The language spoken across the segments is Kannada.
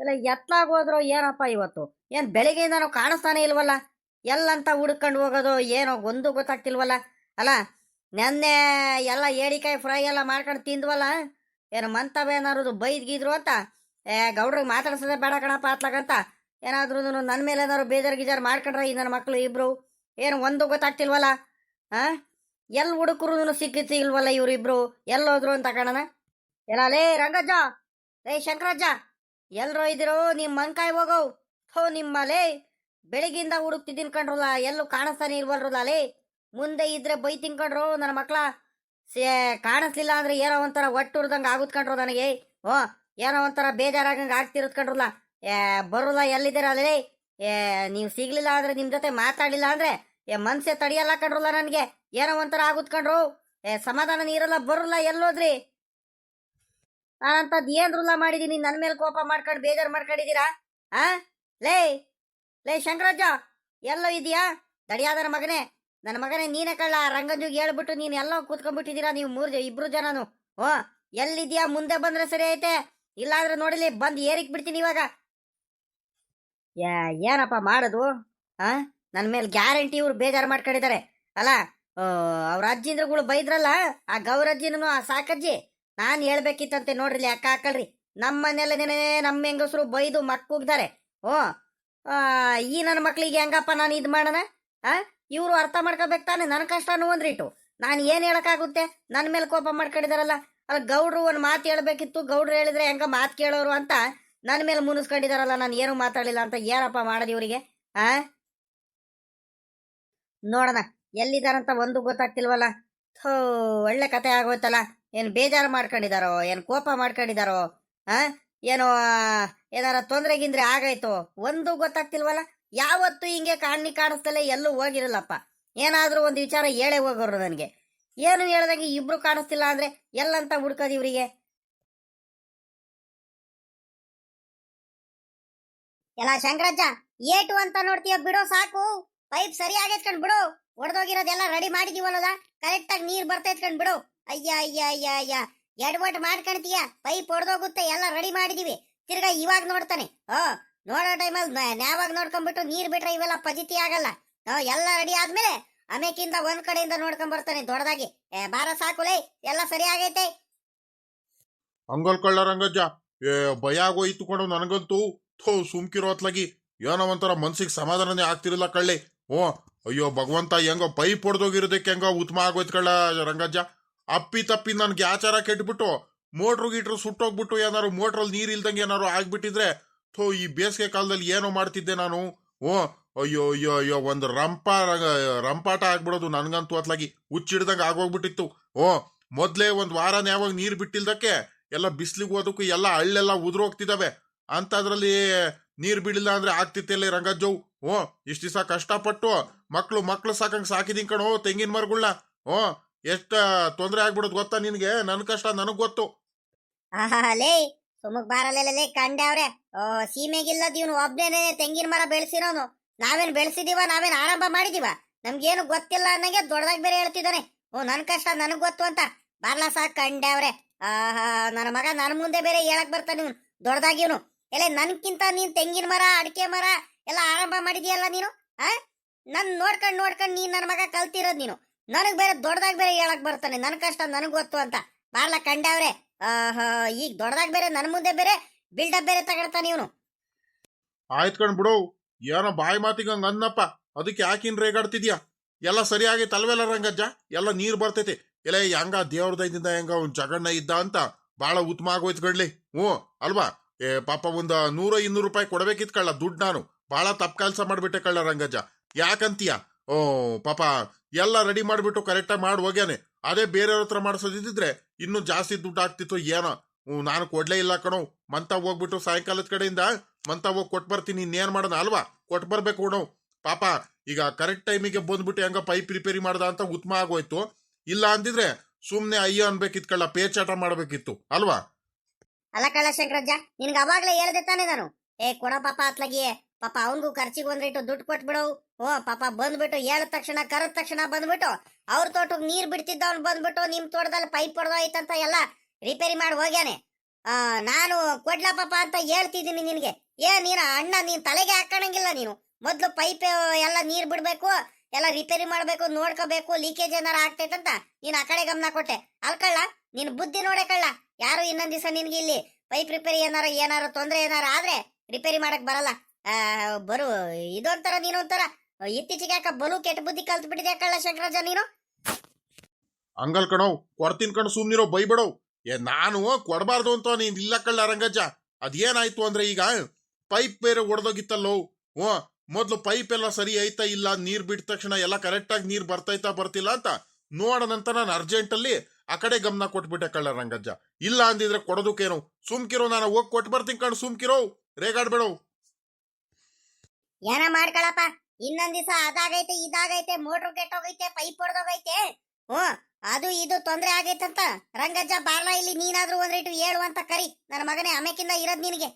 ಇಲ್ಲ ಎತ್ಲಾಗ್ ಹೋದ್ರು ಏನಪ್ಪ ಇವತ್ತು? ಏನು ಬೆಳಿಗ್ಗೆಯಿಂದ ನಾವು ಕಾಣಿಸ್ತಾನೆ ಇಲ್ವಲ್ಲ? ಎಲ್ಲಂತ ಹುಡ್ಕೊಂಡು ಹೋಗೋದು ಏನೋ ಒಂದು ಗೊತ್ತಾಗ್ತಿಲ್ವಲ್ಲ? ಅಲ್ಲ, ನೆನ್ನೆ ಎಲ್ಲ ಏಡಿಕಾಯಿ ಫ್ರೈ ಎಲ್ಲ ಮಾಡ್ಕೊಂಡು ತಿಂದ್ವಲ್ಲ? ಏನು ಮಂತವೇನಾದ್ರು ಬೈದ್ಗಿದ್ರು ಅಂತ? ಏ, ಗೌಡ್ರಿಗೆ ಮಾತಾಡ್ಸೋದೇ ಬೇಡ ಕಣಪ್ಪ ಅತ್ಲಾಗಂತ. ಏನಾದ್ರೂ ನನ್ನ ಮೇಲೆ ಏನಾದ್ರು ಬೇಜಾರು ಗೀಜಾರು ಮಾಡ್ಕೊಂಡ್ರೆ ಈ ನನ್ನ ಮಕ್ಕಳು ಇಬ್ರು? ಏನು ಒಂದು ಗೊತ್ತಾಗ್ತಿಲ್ವಲ್ಲ? ಆ? ಎಲ್ಲಿ ಹುಡುಕರು ಸಿಕ್ಕಿತ್ತು ಇಲ್ವಲ್ಲ ಇವ್ರಿಬ್ರು? ಎಲ್ಲೋದ್ರು ಅಂತ ಕಣನ ಎಲ್ಲ ಲೇ ರಂಗಜ್ಜ, ಲೇ ಶಂಕರಜ್ಜ! ಎಲ್ರೋ ಇದಿರೋ ನಿಮ್ಮ ಮಂಕಾಯ್ ಹೋಗೋ. ಹೋ ನಿಮ್ಮ ಲೇ ಬೆಳಗಿಂದ ಹುಡುಕ್ತಿದ್ದೀನಿ ಕಣ್ರಲ್ಲ ಎಲ್ಲೂ ಕಾಣಿಸ್ತಾನೆ ಇಲ್ವಲ್ರಲ್ಲ ಲೇ. ಮುಂದೆ ಇದ್ರೆ ಬೈ ತಿನ್ಕೊಂಡ್ರು ನನ್ನ ಮಕ್ಳ. ಸೇ, ಕಾಣಿಸ್ಲಿಲ್ಲ ಅಂದ್ರೆ ಏನೋ ಒಂಥರ ಒಟ್ಟುರ್ದಂಗೆ ಆಗುತ್ ಕಣ್ರು ನನಗೆ. ಓ, ಏನೋ ಒಂಥರ ಬೇಜಾರಾಗಂಗೆ ಆಗ್ತಿರೋದು ಕಣ್ರಲ್ಲ ಏ, ಬರೋಲ್ಲ, ಎಲ್ಲಿದ್ದೀರ ಲೇ? ಏ, ನೀವು ಸಿಗ್ಲಿಲ್ಲ ಅಂದ್ರೆ ನಿಮ್ ಜೊತೆ ಮಾತಾಡಿಲ್ಲ ಅಂದ್ರೆ, ಏ, ಮನ್ಸೆ ತಡಿಯಲ್ಲ ಕಣ್ರಲ್ಲ ನನಗೆ. ಏನೋ ಒಂಥರ ಆಗುತ್ ಕಣ್ರು ಏ, ಸಮಾಧಾನ ನೀರಲ್ಲ, ಬರೋಲ್ಲ, ಎಲ್ಲೋದ್ರಿ. ನಾನಂತದ್ ಏನ್ ರೂಲ ಮಾಡಿದೀನಿ, ನನ್ ಮೇಲೆ ಕೋಪ ಮಾಡ್ಕೊಂಡು ಬೇಜಾರ್ ಮಾಡ್ಕೊಂಡಿದೀರಾ ಆ? ಲೇ ಲೇ ಶಂಕರಜ್ಜ, ಎಲ್ಲೋ ಇದೆಯಾ ದಡಿಯಾದರ ಮಗನೇ, ನನ್ನ ಮಗನೇ, ನೀನೇ ಕಳ್ಳ ರಂಗಂಜುಗ್ ಹೇಳ್ಬಿಟ್ಟು ನೀನ್ ಎಲ್ಲೋ ಕೂತ್ಕೊಂಡ್ಬಿಟ್ಟಿದೀರಾ ನೀವು ಮೂರ್ ಇಬ್ರು ಜನನು. ಓ ಎಲ್ಲಿದ್ಯಾ ಮುಂದೆ ಬಂದ್ರೆ ಸರಿ ಐತೆ. ಇಲ್ಲಾಂದ್ರೆ ನೋಡಿಲಿ ಬಂದ್ ಏರಿಕ್ ಬಿಡ್ತೀನಿ ಇವಾಗ. ಏನಪ್ಪ ಮಾಡೋದು? ಆ? ನನ್ನ ಮೇಲೆ ಗ್ಯಾರಂಟಿ ಇವ್ರು ಬೇಜಾರು ಮಾಡ್ಕೊಂಡಿದ್ದಾರೆ. ಅಲ್ಲ ಅವ್ರ ಅಜ್ಜಿಂದ್ರುಗಳು ಬೈದ್ರಲ್ಲ, ಆ ಗೌರಜ್ಜಿನೂ ಆ ಸಾಕಜ್ಜಿ? ನಾನು ಹೇಳ್ಬೇಕಿತ್ತಂತೆ ನೋಡ್ರಿ ಅಕ್ಕ ಹಾಕಲ್ರಿ ನಮ್ಮ ಮನೆಯಲ್ಲ ನಮ್ಮ ಹೆಂಗಸರು ಬೈದು ಮಕ್ಕುಗ್ತಾರೆ ಓ ಈ ನನ್ನ ಮಕ್ಳಿಗೆ ಹೆಂಗಪ್ಪ ನಾನು ಇದು ಮಾಡೋಣ? ಆ, ಇವರು ಅರ್ಥ ಮಾಡ್ಕೋಬೇಕು ತಾನೆ ನನ್ನ ಕಷ್ಟನೂ ಒಂದ್ರಿಟ್ಟು ನಾನು ಏನು ಹೇಳಕ್ಕಾಗುತ್ತೆ? ನನ್ನ ಮೇಲೆ ಕೋಪ ಮಾಡ್ಕೊಂಡಿದಾರಲ್ಲ. ಅಲ್ಲ, ಗೌಡ್ರು ಒಂದು ಮಾತು ಹೇಳ್ಬೇಕಿತ್ತು, ಗೌಡ್ರು ಹೇಳಿದ್ರೆ ಹೆಂಗ ಮಾತು ಕೇಳೋರು ಅಂತ ನನ್ನ ಮೇಲೆ ಮುನಿಸ್ಕೊಂಡಿದಾರಲ್ಲ, ನಾನು ಏನು ಮಾತಾಡಲಿಲ್ಲ ಅಂತ ಏನಪ್ಪ ಮಾಡೋದು ಇವರಿಗೆ? ಆ? ನೋಡೋಣ, ಎಲ್ಲಿದಾರಂತ ಒಂದು ಗೊತ್ತಾಗ್ತಿಲ್ವಲ್ಲ? ಥೋ, ಒಳ್ಳೆ ಕತೆ ಆಗೋಯ್ತಲ್ಲ. ಏನು ಬೇಜಾರು ಮಾಡ್ಕೊಂಡಿದಾರೋ, ಏನು ಕೋಪ ಮಾಡ್ಕೊಂಡಿದಾರೋ, ಆ? ಏನೋ ಏನಾರ ತೊಂದರೆ ಗಿಂದ್ರೆ ಆಗೈತೋ ಒಂದು ಗೊತ್ತಾಗ್ತಿಲ್ವಲ್ಲ? ಯಾವತ್ತು ಹಿಂಗೆ ಕಾಣಿ ಕಾಣಿಸ್ತಲೇ ಎಲ್ಲೂ ಹೋಗಿರಲ್ಲಪ್ಪ. ಏನಾದ್ರೂ ಒಂದು ವಿಚಾರ ಹೇಳೇ ಹೋಗೋರು ನನಗೆ. ಏನು ಹೇಳ್ದಂಗೆ ಇಬ್ರು ಕಾಣಿಸ್ತಿಲ್ಲ ಅಂದ್ರೆ ಎಲ್ಲಂತ ಹುಡ್ಕೋದು ಇವರಿಗೆ? ಎಲ್ಲ ಶಂಕರಜ್ಜ, ಏಟು ಅಂತ ನೋಡ್ತೀಯ ಬಿಡೋ, ಸಾಕು. ಪೈಪ್ ಸರಿಯಾಗಿ ಬಿಡು. ಒಡೆದೋಗಿರೋದೆಲ್ಲ ರೆಡಿ ಮಾಡಿದೀವಲ್ಲದ? ಕರೆಕ್ಟ್ ಆಗಿ ನೀರ್ ಬರ್ತಾ ಎತ್ಕೊಂಡ್ ಬಿಡು. ಅಯ್ಯ ಅಯ್ಯ ಅಯ್ಯ ಅಯ್ಯ. ಎಡವಟ್ ಮಾಡ್ಕೊಂತೀಯ ಪೈಪ್ ಹೊಡೆದೋಗುತ್ತೆ ಎಲ್ಲ ರೆಡಿ ಮಾಡಿದೀವಿ. ತಿರ್ಗಾ ಇವಾಗ ನೋಡ್ತಾನೆ. ಓ ನೋಡೋ ಟೈಮಲ್ಲಿ ನ್ಯಾವಾಗ ನೋಡ್ಕೊಂಡ್ಬಿಟ್ಟು ನೀರ್ ಬಿಟ್ರೆ ಇವೆಲ್ಲ ಪಜಿತಿ ಆಗಲ್ಲ. ಎಲ್ಲ ರೆಡಿ ಆದ್ಮೇಲೆ ಆಮೇಕಿಂದ ಒಂದ್ ಕಡೆಯಿಂದ ನೋಡ್ಕೊಂಡ್ ಬರ್ತಾನೆ ದೊಡ್ಡದಾಗಿ. ಬಾರ ಸಾಕುಲೇ ಎಲ್ಲ ಸರಿ ಆಗೈತೆ. ಅಂಗಲ್ಕೊಳ್ಳ ರಂಗಜ್ಜ ಏ, ಭಯ ಆಗೋಯ್ತು ಕೂಡ ನನಗಂತೂ. ಥೋ, ಸುಮ್ಕಿರೋ ಹೊತ್ಲಾಗಿ. ಏನೋ ಒಂಥರ ಮನ್ಸಿಗೆ ಸಮಾಧಾನನೇ ಆಗ್ತಿರಲ್ಲ ಕಳ್ಳಿ. ಓ ಅಯ್ಯೋ ಭಗವಂತ ಹೆಂಗೋ ಪೈಪ್ ಹೊಡೆದೋಗಿರೋದಕ್ಕೆ ಹೆಂಗೋ ಉತ್ತಮ ಆಗೋಯ್ತು ಕಳ್ಳ ರಂಗಜ್ಜ. ಅಪ್ಪಿ ತಪ್ಪಿ ನನ್ಗೆ ಆಚಾರ ಕೆಟ್ಬಿಟ್ಟು, ಮೋಟ್ರು ಗೀಟ್ರು ಸುಟ್ಟೋಗ್ಬಿಟ್ಟು ಏನಾರು ಮೋಟ್ರಲ್ಲಿ ನೀರ್ ಇಲ್ದಂಗೆ ಏನಾರು ಆಗ್ಬಿಟ್ಟಿದ್ರೆ, ಥೋ, ಈ ಬೇಸಿಗೆ ಕಾಲದಲ್ಲಿ ಏನೋ ಮಾಡ್ತಿದ್ದೆ ನಾನು. ಓ ಅಯ್ಯೋ ಅಯ್ಯೋ ಅಯ್ಯೋ, ಒಂದು ರಂಪ ರಂಪಾಟ ಆಗ್ಬಿಡೋದು ನನ್ಗಂತೂ ಅತ್ಲಾಗಿ ಹುಚ್ಚಿಡ್ದಂಗೆ ಆಗೋಗ್ಬಿಟ್ಟಿತ್ತು. ಓ ಮೊದಲೇ ಒಂದು ವಾರ ಯಾವಾಗ ನೀರು ಬಿಟ್ಟಿಲ್ದಕ್ಕೆ, ಎಲ್ಲ ಬಿಸ್ಲಿಗೆ ಹೋದಕ್ಕೂ ಎಲ್ಲ ಹಳ್ಳೆಲ್ಲ ಉದುರೋಗ್ತಿದಾವೆ. ಅಂಥದ್ರಲ್ಲಿ ನೀರು ಬಿಡಿಲ್ಲ ಅಂದ್ರೆ ಆಗ್ತಿತ್ತಿಲ್ಲ ರಂಗಜ್ಜವು ಓ ಇಷ್ಟು ದಿವಸ ಕಷ್ಟಪಟ್ಟು ಮಕ್ಳು ಮಕ್ಳು ಸಾಕಂಗೆ ಸಾಕಿದೀನಿ ಕಣೋ ತೆಂಗಿನ ಮರಗಳನ್ನ ಓ ಎಷ್ಟ ತೊಂದರೆ ಆಗ್ಬಿಡೋದು ಗೊತ್ತಾ ನಿನಗೆ? ನನ್ ಕಷ್ಟ ನನಗ್ ಗೊತ್ತು. ಲೇ, ಸುಮಕ್ ಬಾರಲ್ಲೇ ಕಂಡ್ಯಾವ್ರೆ ಓ, ಸೀಮೆಗಿಲ್ಲದ ಇವನು ಒಬ್ಬನೇ ತೆಂಗಿನ ಮರ ಬೆಳೆಸಿರೋನು. ನಾವೇನ್ ಬೆಳೆಸಿದೀವ, ನಾವೇನ್ ಆರಂಭ ಮಾಡಿದೀವ? ನಮ್ಗೇನು ಗೊತ್ತಿಲ್ಲ ಅನ್ನಂಗೆ ದೊಡ್ಡದಾಗಿ ಬೇರೆ ಹೇಳ್ತಿದ್ದಾನೆ. ಓ, ನನ್ ಕಷ್ಟ ನನಗ್ ಗೊತ್ತು ಅಂತ. ಬಾರ್ಲಾ ಸಾಕ್ ಕಂಡ್ಯಾವ್ರೆ ಆಹಾ ನನ್ನ ಮಗ ನನ್ ಮುಂದೆ ಬೇರೆ ಹೇಳಕ್ ಬರ್ತಾನೆ ಇವನು. ದೊಡ್ಡದಾಗಿ ಇವನು. ಎಲ್ಲ ನನ್ಕಿಂತ ನೀನ್ ತೆಂಗಿನ ಮರ, ಅಡಿಕೆ ಮರ ಎಲ್ಲ ಆರಂಭ ಮಾಡಿದೀಯಲ್ಲ ನೀನು? ಆ? ನನ್ ನೋಡ್ಕೊಂಡ್ ನೋಡ್ಕೊಂಡ್ ನೀನ್ ನನ್ನ ಮಗ ಕಲ್ತಿರೋದ್ ನೀನು. ನನಗ್ ಬೇರೆ ದೊಡ್ಡದಾಗಿ ಬೇರೆ ಹೇಳಕ್ ಬರ್ತಾನೆ. ನನ್ ಕಷ್ಟ, ನನಗ್ ಗೊತ್ತು ಅಂತ. ಬಾರ್ಲ ಕಂಡವ್ರೆ ಈಗ ದೊಡ್ಡದಾಗ ಬೇರೆ ನನ್ನ ಮುಂದೆ ಬೇರೆ ಬಿಲ್ಡಪ್ ಬೇರೆ ತಗೊಳ್ತಾನೆ ಇವನು. ಆಯ್ತ್ ಕಣ್ ಬಿಡು. ಏನೋ ಬಾಯಿ ಮಾತಿಗೆ ಹಂಗ ಅನ್ನಪ್ಪ. ಅದಕ್ಕೆ ಯಾಕಿನ್ ರೇಗಾಡ್ತಿದ್ಯಾ ಎಲ್ಲ ಸರಿಯಾಗಿ ತಲ್ವೆಲ್ಲ ರಂಗಜ್ಜ. ಎಲ್ಲ ನೀರ್ ಬರ್ತೈತಿ. ಎಲ್ಲ ಹೆಂಗ ದೇವ್ರ ದಯದಿಂದ ಹೆಂಗ ಒಂದ್ ಜಗಣ್ಣ ಇದ್ದ ಅಂತ ಬಾಳ ಉತ್ತಮ ಆಗೋಯ್ತು ಕಡ್ಲಿ ಹ್ಞೂ, ಅಲ್ವಾ? ಏ, ಪಾಪ ಒಂದ ನೂರ ಇನ್ನೂರು ರೂಪಾಯಿ ಕೊಡ್ಬೇಕಿತ್ ಕಳ್ಳ ದುಡ್ಡು ನಾನು. ಬಾಳ ತಪ್ಪು ಕೆಲಸ ಮಾಡ್ಬಿಟ್ಟೆ ಕಳ್ಳ ರಂಗಜ್ಜ. ಯಾಕಂತೀಯ? ಓ, ಪಾಪ ಎಲ್ಲ ರೆಡಿ ಮಾಡಿಬಿಟ್ಟು ಕರೆಕ್ಟಾಗಿ ಮಾಡಿ ಹೋಗ್ಯಾನೆ. ಅದೇ ಬೇರೆಯವ್ರ ಹತ್ರ ಮಾಡಿಸೋದಿದ್ರೆ ಇನ್ನೂ ಜಾಸ್ತಿ ದುಡ್ಡು ಆಗ್ತಿತ್ತು ಏನೋ. ನಾನು ಕೊಡ್ಲೇ ಇಲ್ಲ ಕಣೋ. ಮಂತ ಹೋಗ್ಬಿಟ್ಟು ಸಾಯಂಕಾಲದ ಕಡೆಯಿಂದ ಮಂತ ಹೋಗಿ ಕೊಟ್ಟು ಬರ್ತೀನಿ, ಇನ್ನೇನು ಮಾಡೋಣ ಅಲ್ವಾ? ಕೊಟ್ಟು ಬರ್ಬೇಕು ಕಣೋ. ಪಾಪ, ಈಗ ಕರೆಕ್ಟ್ ಟೈಮಿಗೆ ಬಂದ್ಬಿಟ್ಟು ಹೆಂಗ ಪೈಪ್ ರಿಪೇರಿ ಮಾಡ್ದ ಅಂತ ಉತ್ತಮ ಆಗೋಯ್ತು. ಇಲ್ಲ ಅಂದಿದ್ರೆ ಸುಮ್ಮನೆ ಅಯ್ಯೋ ಅನ್ಬೇಕಿತ್ ಕಳ್ಳ, ಪೇಚಾಟ ಮಾಡ್ಬೇಕಿತ್ತು. ಅಲ್ವಾ? ಅಲ್ಲ ಕಳ್ಳ ಶಂಕರಜ್ಜ, ನಿನ್ಗೆ ಅವಾಗ್ಲೇ ಹೇಳ್ದೆ ತಾನೇ ನಾನು. ಏ, ಕೊಡ ಪಾಪ ಅತ್ಲಾಗಿ ಪಾಪ ಅವನ್ಗೂ ಖರ್ಚಿಗೆ ಒಂದ್ರಿಟ್ಟು ದುಡ್ಡು ಕೊಟ್ಬಿಡವು ಓ ಪಾಪ ಬಂದ್ಬಿಟ್ಟು ಹೇಳಿದ ತಕ್ಷಣ ಕರೆದ ತಕ್ಷಣ ಬಂದ್ಬಿಟ್ಟು ಅವ್ರ ತೋಟಕ್ಕೆ ನೀರ್ ಬಿಡ್ತಿದ್ದವ್ನು ಬಂದ್ಬಿಟ್ಟು ನಿಮ್ ತೋಟದಲ್ಲಿ ಪೈಪ್ ಹೊಡೆದೋಯ್ತಂತ ಎಲ್ಲ ರಿಪೇರಿ ಮಾಡಿ ಹೋಗ್ಯಾನೆ. ಆ, ನಾನು ಕೊಡ್ಲಪ್ಪ ಅಂತ ಹೇಳ್ತಿದ್ದೀನಿ ನಿನಗೆ. ಏ ನೀನು ಅಣ್ಣ ನೀನ್ ತಲೆಗೆ ಹಾಕಣಂಗಿಲ್ಲ ನೀನು. ಮೊದ್ಲು ಪೈಪ್ ಎಲ್ಲ ನೀರ್ ಬಿಡ್ಬೇಕು ಎಲ್ಲ ರಿಪೇರಿ ಮಾಡ್ಬೇಕು ನೋಡ್ಕೋಬೇಕು ಲೀಕೇಜ್ ಏನಾರ ಆಗ್ತೈತಂತ ನೀನ್ ಆ ಕಡೆ ಗಮನ ಕೊಟ್ಟೆ. ಅಲ್ಕಳ್ಳ ನೀನ್ ಬುದ್ಧಿ ನೋಡೆ ಕಳ್ಳ. ಯಾರು ಇನ್ನೊಂದ್ ದಿವಸ ನಿನ್ಗೆ ಇಲ್ಲಿ ಪೈಪ್ ರಿಪೇರಿ ಏನಾರ ಏನಾರ ತೊಂದ್ರೆ ಏನಾರ ಆದ್ರೆ ರಿಪೇರಿ ಮಾಡಕ್ ಬರಲ್ಲ. ಬರು, ಇದೊಂಥರ ನೀನೊಂಥರ, ಇತ್ತೀಚೆಗೆ ಯಾಕ ಬಲು ಕೆಟ್ಟ ಬುದ್ಧಿ ಕಲ್ತ್ ಬಿಟ್ಟಿದೆ ಕಳ್ಳ ಶಂಕರಾಜ ನೀನು? ಹಂಗಲ್ ಕಣವ್ ಕೊಡ್ತೀನಿ ಕಣ್ ಸುಮ್ನಿರೋ ಬೈಬೇಡವ್. ಏ, ನಾನು ಕೊಡಬಾರ್ದು ಅಂತ ನೀನ್ ಇಲ್ಲ ಕಳ್ಳ ರಂಗಜ್ಜ. ಅದೇನಾಯ್ತು ಅಂದ್ರೆ ಈಗ, ಪೈಪ್ ಬೇರೆ ಒಡೆದೋಗಿತ್ತಲ್ಲೋ? ಹ್ಞೂ, ಮೊದ್ಲು ಪೈಪ್ ಎಲ್ಲ ಸರಿ ಐತಾ ಇಲ್ಲ, ನೀರ್ ಬಿಟ್ಟ ತಕ್ಷಣ ಎಲ್ಲ ಕರೆಕ್ಟಾಗಿ ನೀರ್ ಬರ್ತೈತಾ ಬರ್ತಿಲ್ಲ ಅಂತ ನೋಡೋಣಂತ ನಾನು ಅರ್ಜೆಂಟ್ ಅಲ್ಲಿ ಆ ಕಡೆ ಗಮನ ಕೊಟ್ಬಿಟ್ಟೆ ಕಳ್ಳ ರಂಗಜ್ಜ. ಇಲ್ಲ ಅಂದಿದ್ರೆ ಕೊಡೋದಕ್ಕೇನು? ಸುಮ್ಕಿರೋ, ನಾನು ಹೋಗಿ ಕೊಟ್ಟು ಬರ್ತೀನಿ ಕಣ್, ಸುಮ್ಕಿರೋ. ರೇಗಾಡ್ಬೇಡವ್ ಏನ ಮಾಡ್ಕೊಳಪ್ಪ? ಇನ್ನೊಂದ್ ದಿವಸ ಅದಾಗೈತೆ ಇದಾಗೈತೆ ಮೋಟ್ರ್ ಕೆಟ್ಟೋಗೈತೆ ಪೈಪ್ ಹೊಡೆದೋಗೈತೆ ಹ್ಮ್ ಅದು ಇದು ತೊಂದ್ರೆ ಆಗೈತಂತ. ರಂಗಜ್ಜ ಬಾರ್ಲ ಇಲ್ಲಿ ನೀನಾದ್ರೂ ಒಂದ್ ಹೇಳು ಅಂತ ಕರಿ. ನನ್ನ ಮಗನೇ ಅಮೆಕಿಂದ ಇರೋದ್ ನಿನಗೆ.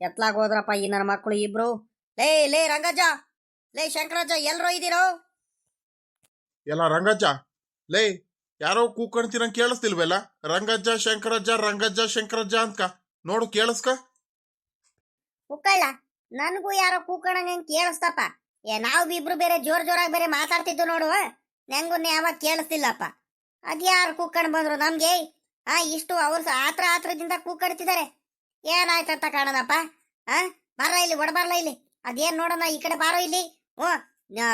ಎತ್ಲಾಗ ಹೋದ್ರಪ್ಪ ಈ ನನ್ನ ಮಕ್ಕಳು ಇಬ್ರು. ಲೇ ಲೇ ರಂಗಜ್ಜ! ಲೇ ಶಂಕರಜ್ಜ ಎಲ್ರೋ ಇದೀರೋ? ಎಲ್ಲ ರಂಗಜ್ಜ? ಲೇ ಯಾರೋ ಕೂಕಣ್ತಿರಂಗ್ ಕೇಳಿಸ್ತಿಲ್ವೆಲ್ಲ? ರಂಗಜ್ಜ ಶಂಕರಜ್ಜ ರಂಗಜ್ಜ ಶಂಕರಜ್ಜ ಅಂತ ನೋಡು ಕೇಳಿಸ್ಕ. ಉಕ್ಕಳ್ಳ ನನಗೂ ಯಾರೋ ಕೂಕಣಂಗ್ ಕೇಳಿಸ್ತಪ್ಪ. ಏ, ನಾವು ಇಬ್ರು ಬೇರೆ ಜೋರ್ ಜೋರಾಗಿ ಬೇರೆ ಮಾತಾಡ್ತಿದ್ದು ನೋಡುವ. ನಂಗೂ ಯಾವಾಗ ಕೇಳಿಸ್ತಿಲ್ಲಪ್ಪ. ಅದ್ಯಾರು ಕೂಕಣ್ ಬಂದ್ರು? ನಮ್ಗೆ? ಆ, ಇಷ್ಟು ಅವ್ರ ಆತ್ರ ಆತ್ರದಿಂದ ಕೂಕಡ್ತಿದ್ದಾರೆ ಏನಾಯ್ತಂತ ಕಾಣೋಣಪ್ಪ ಆ ಬರ ಇಲ್ಲಿ ಒಡಬಾರ್ಲ ಇಲ್ಲಿ. ಅದೇನ್ ನೋಡೋಣ ಈ ಕಡೆ ಬಾರೋ ಇಲ್ಲಿ. ಓ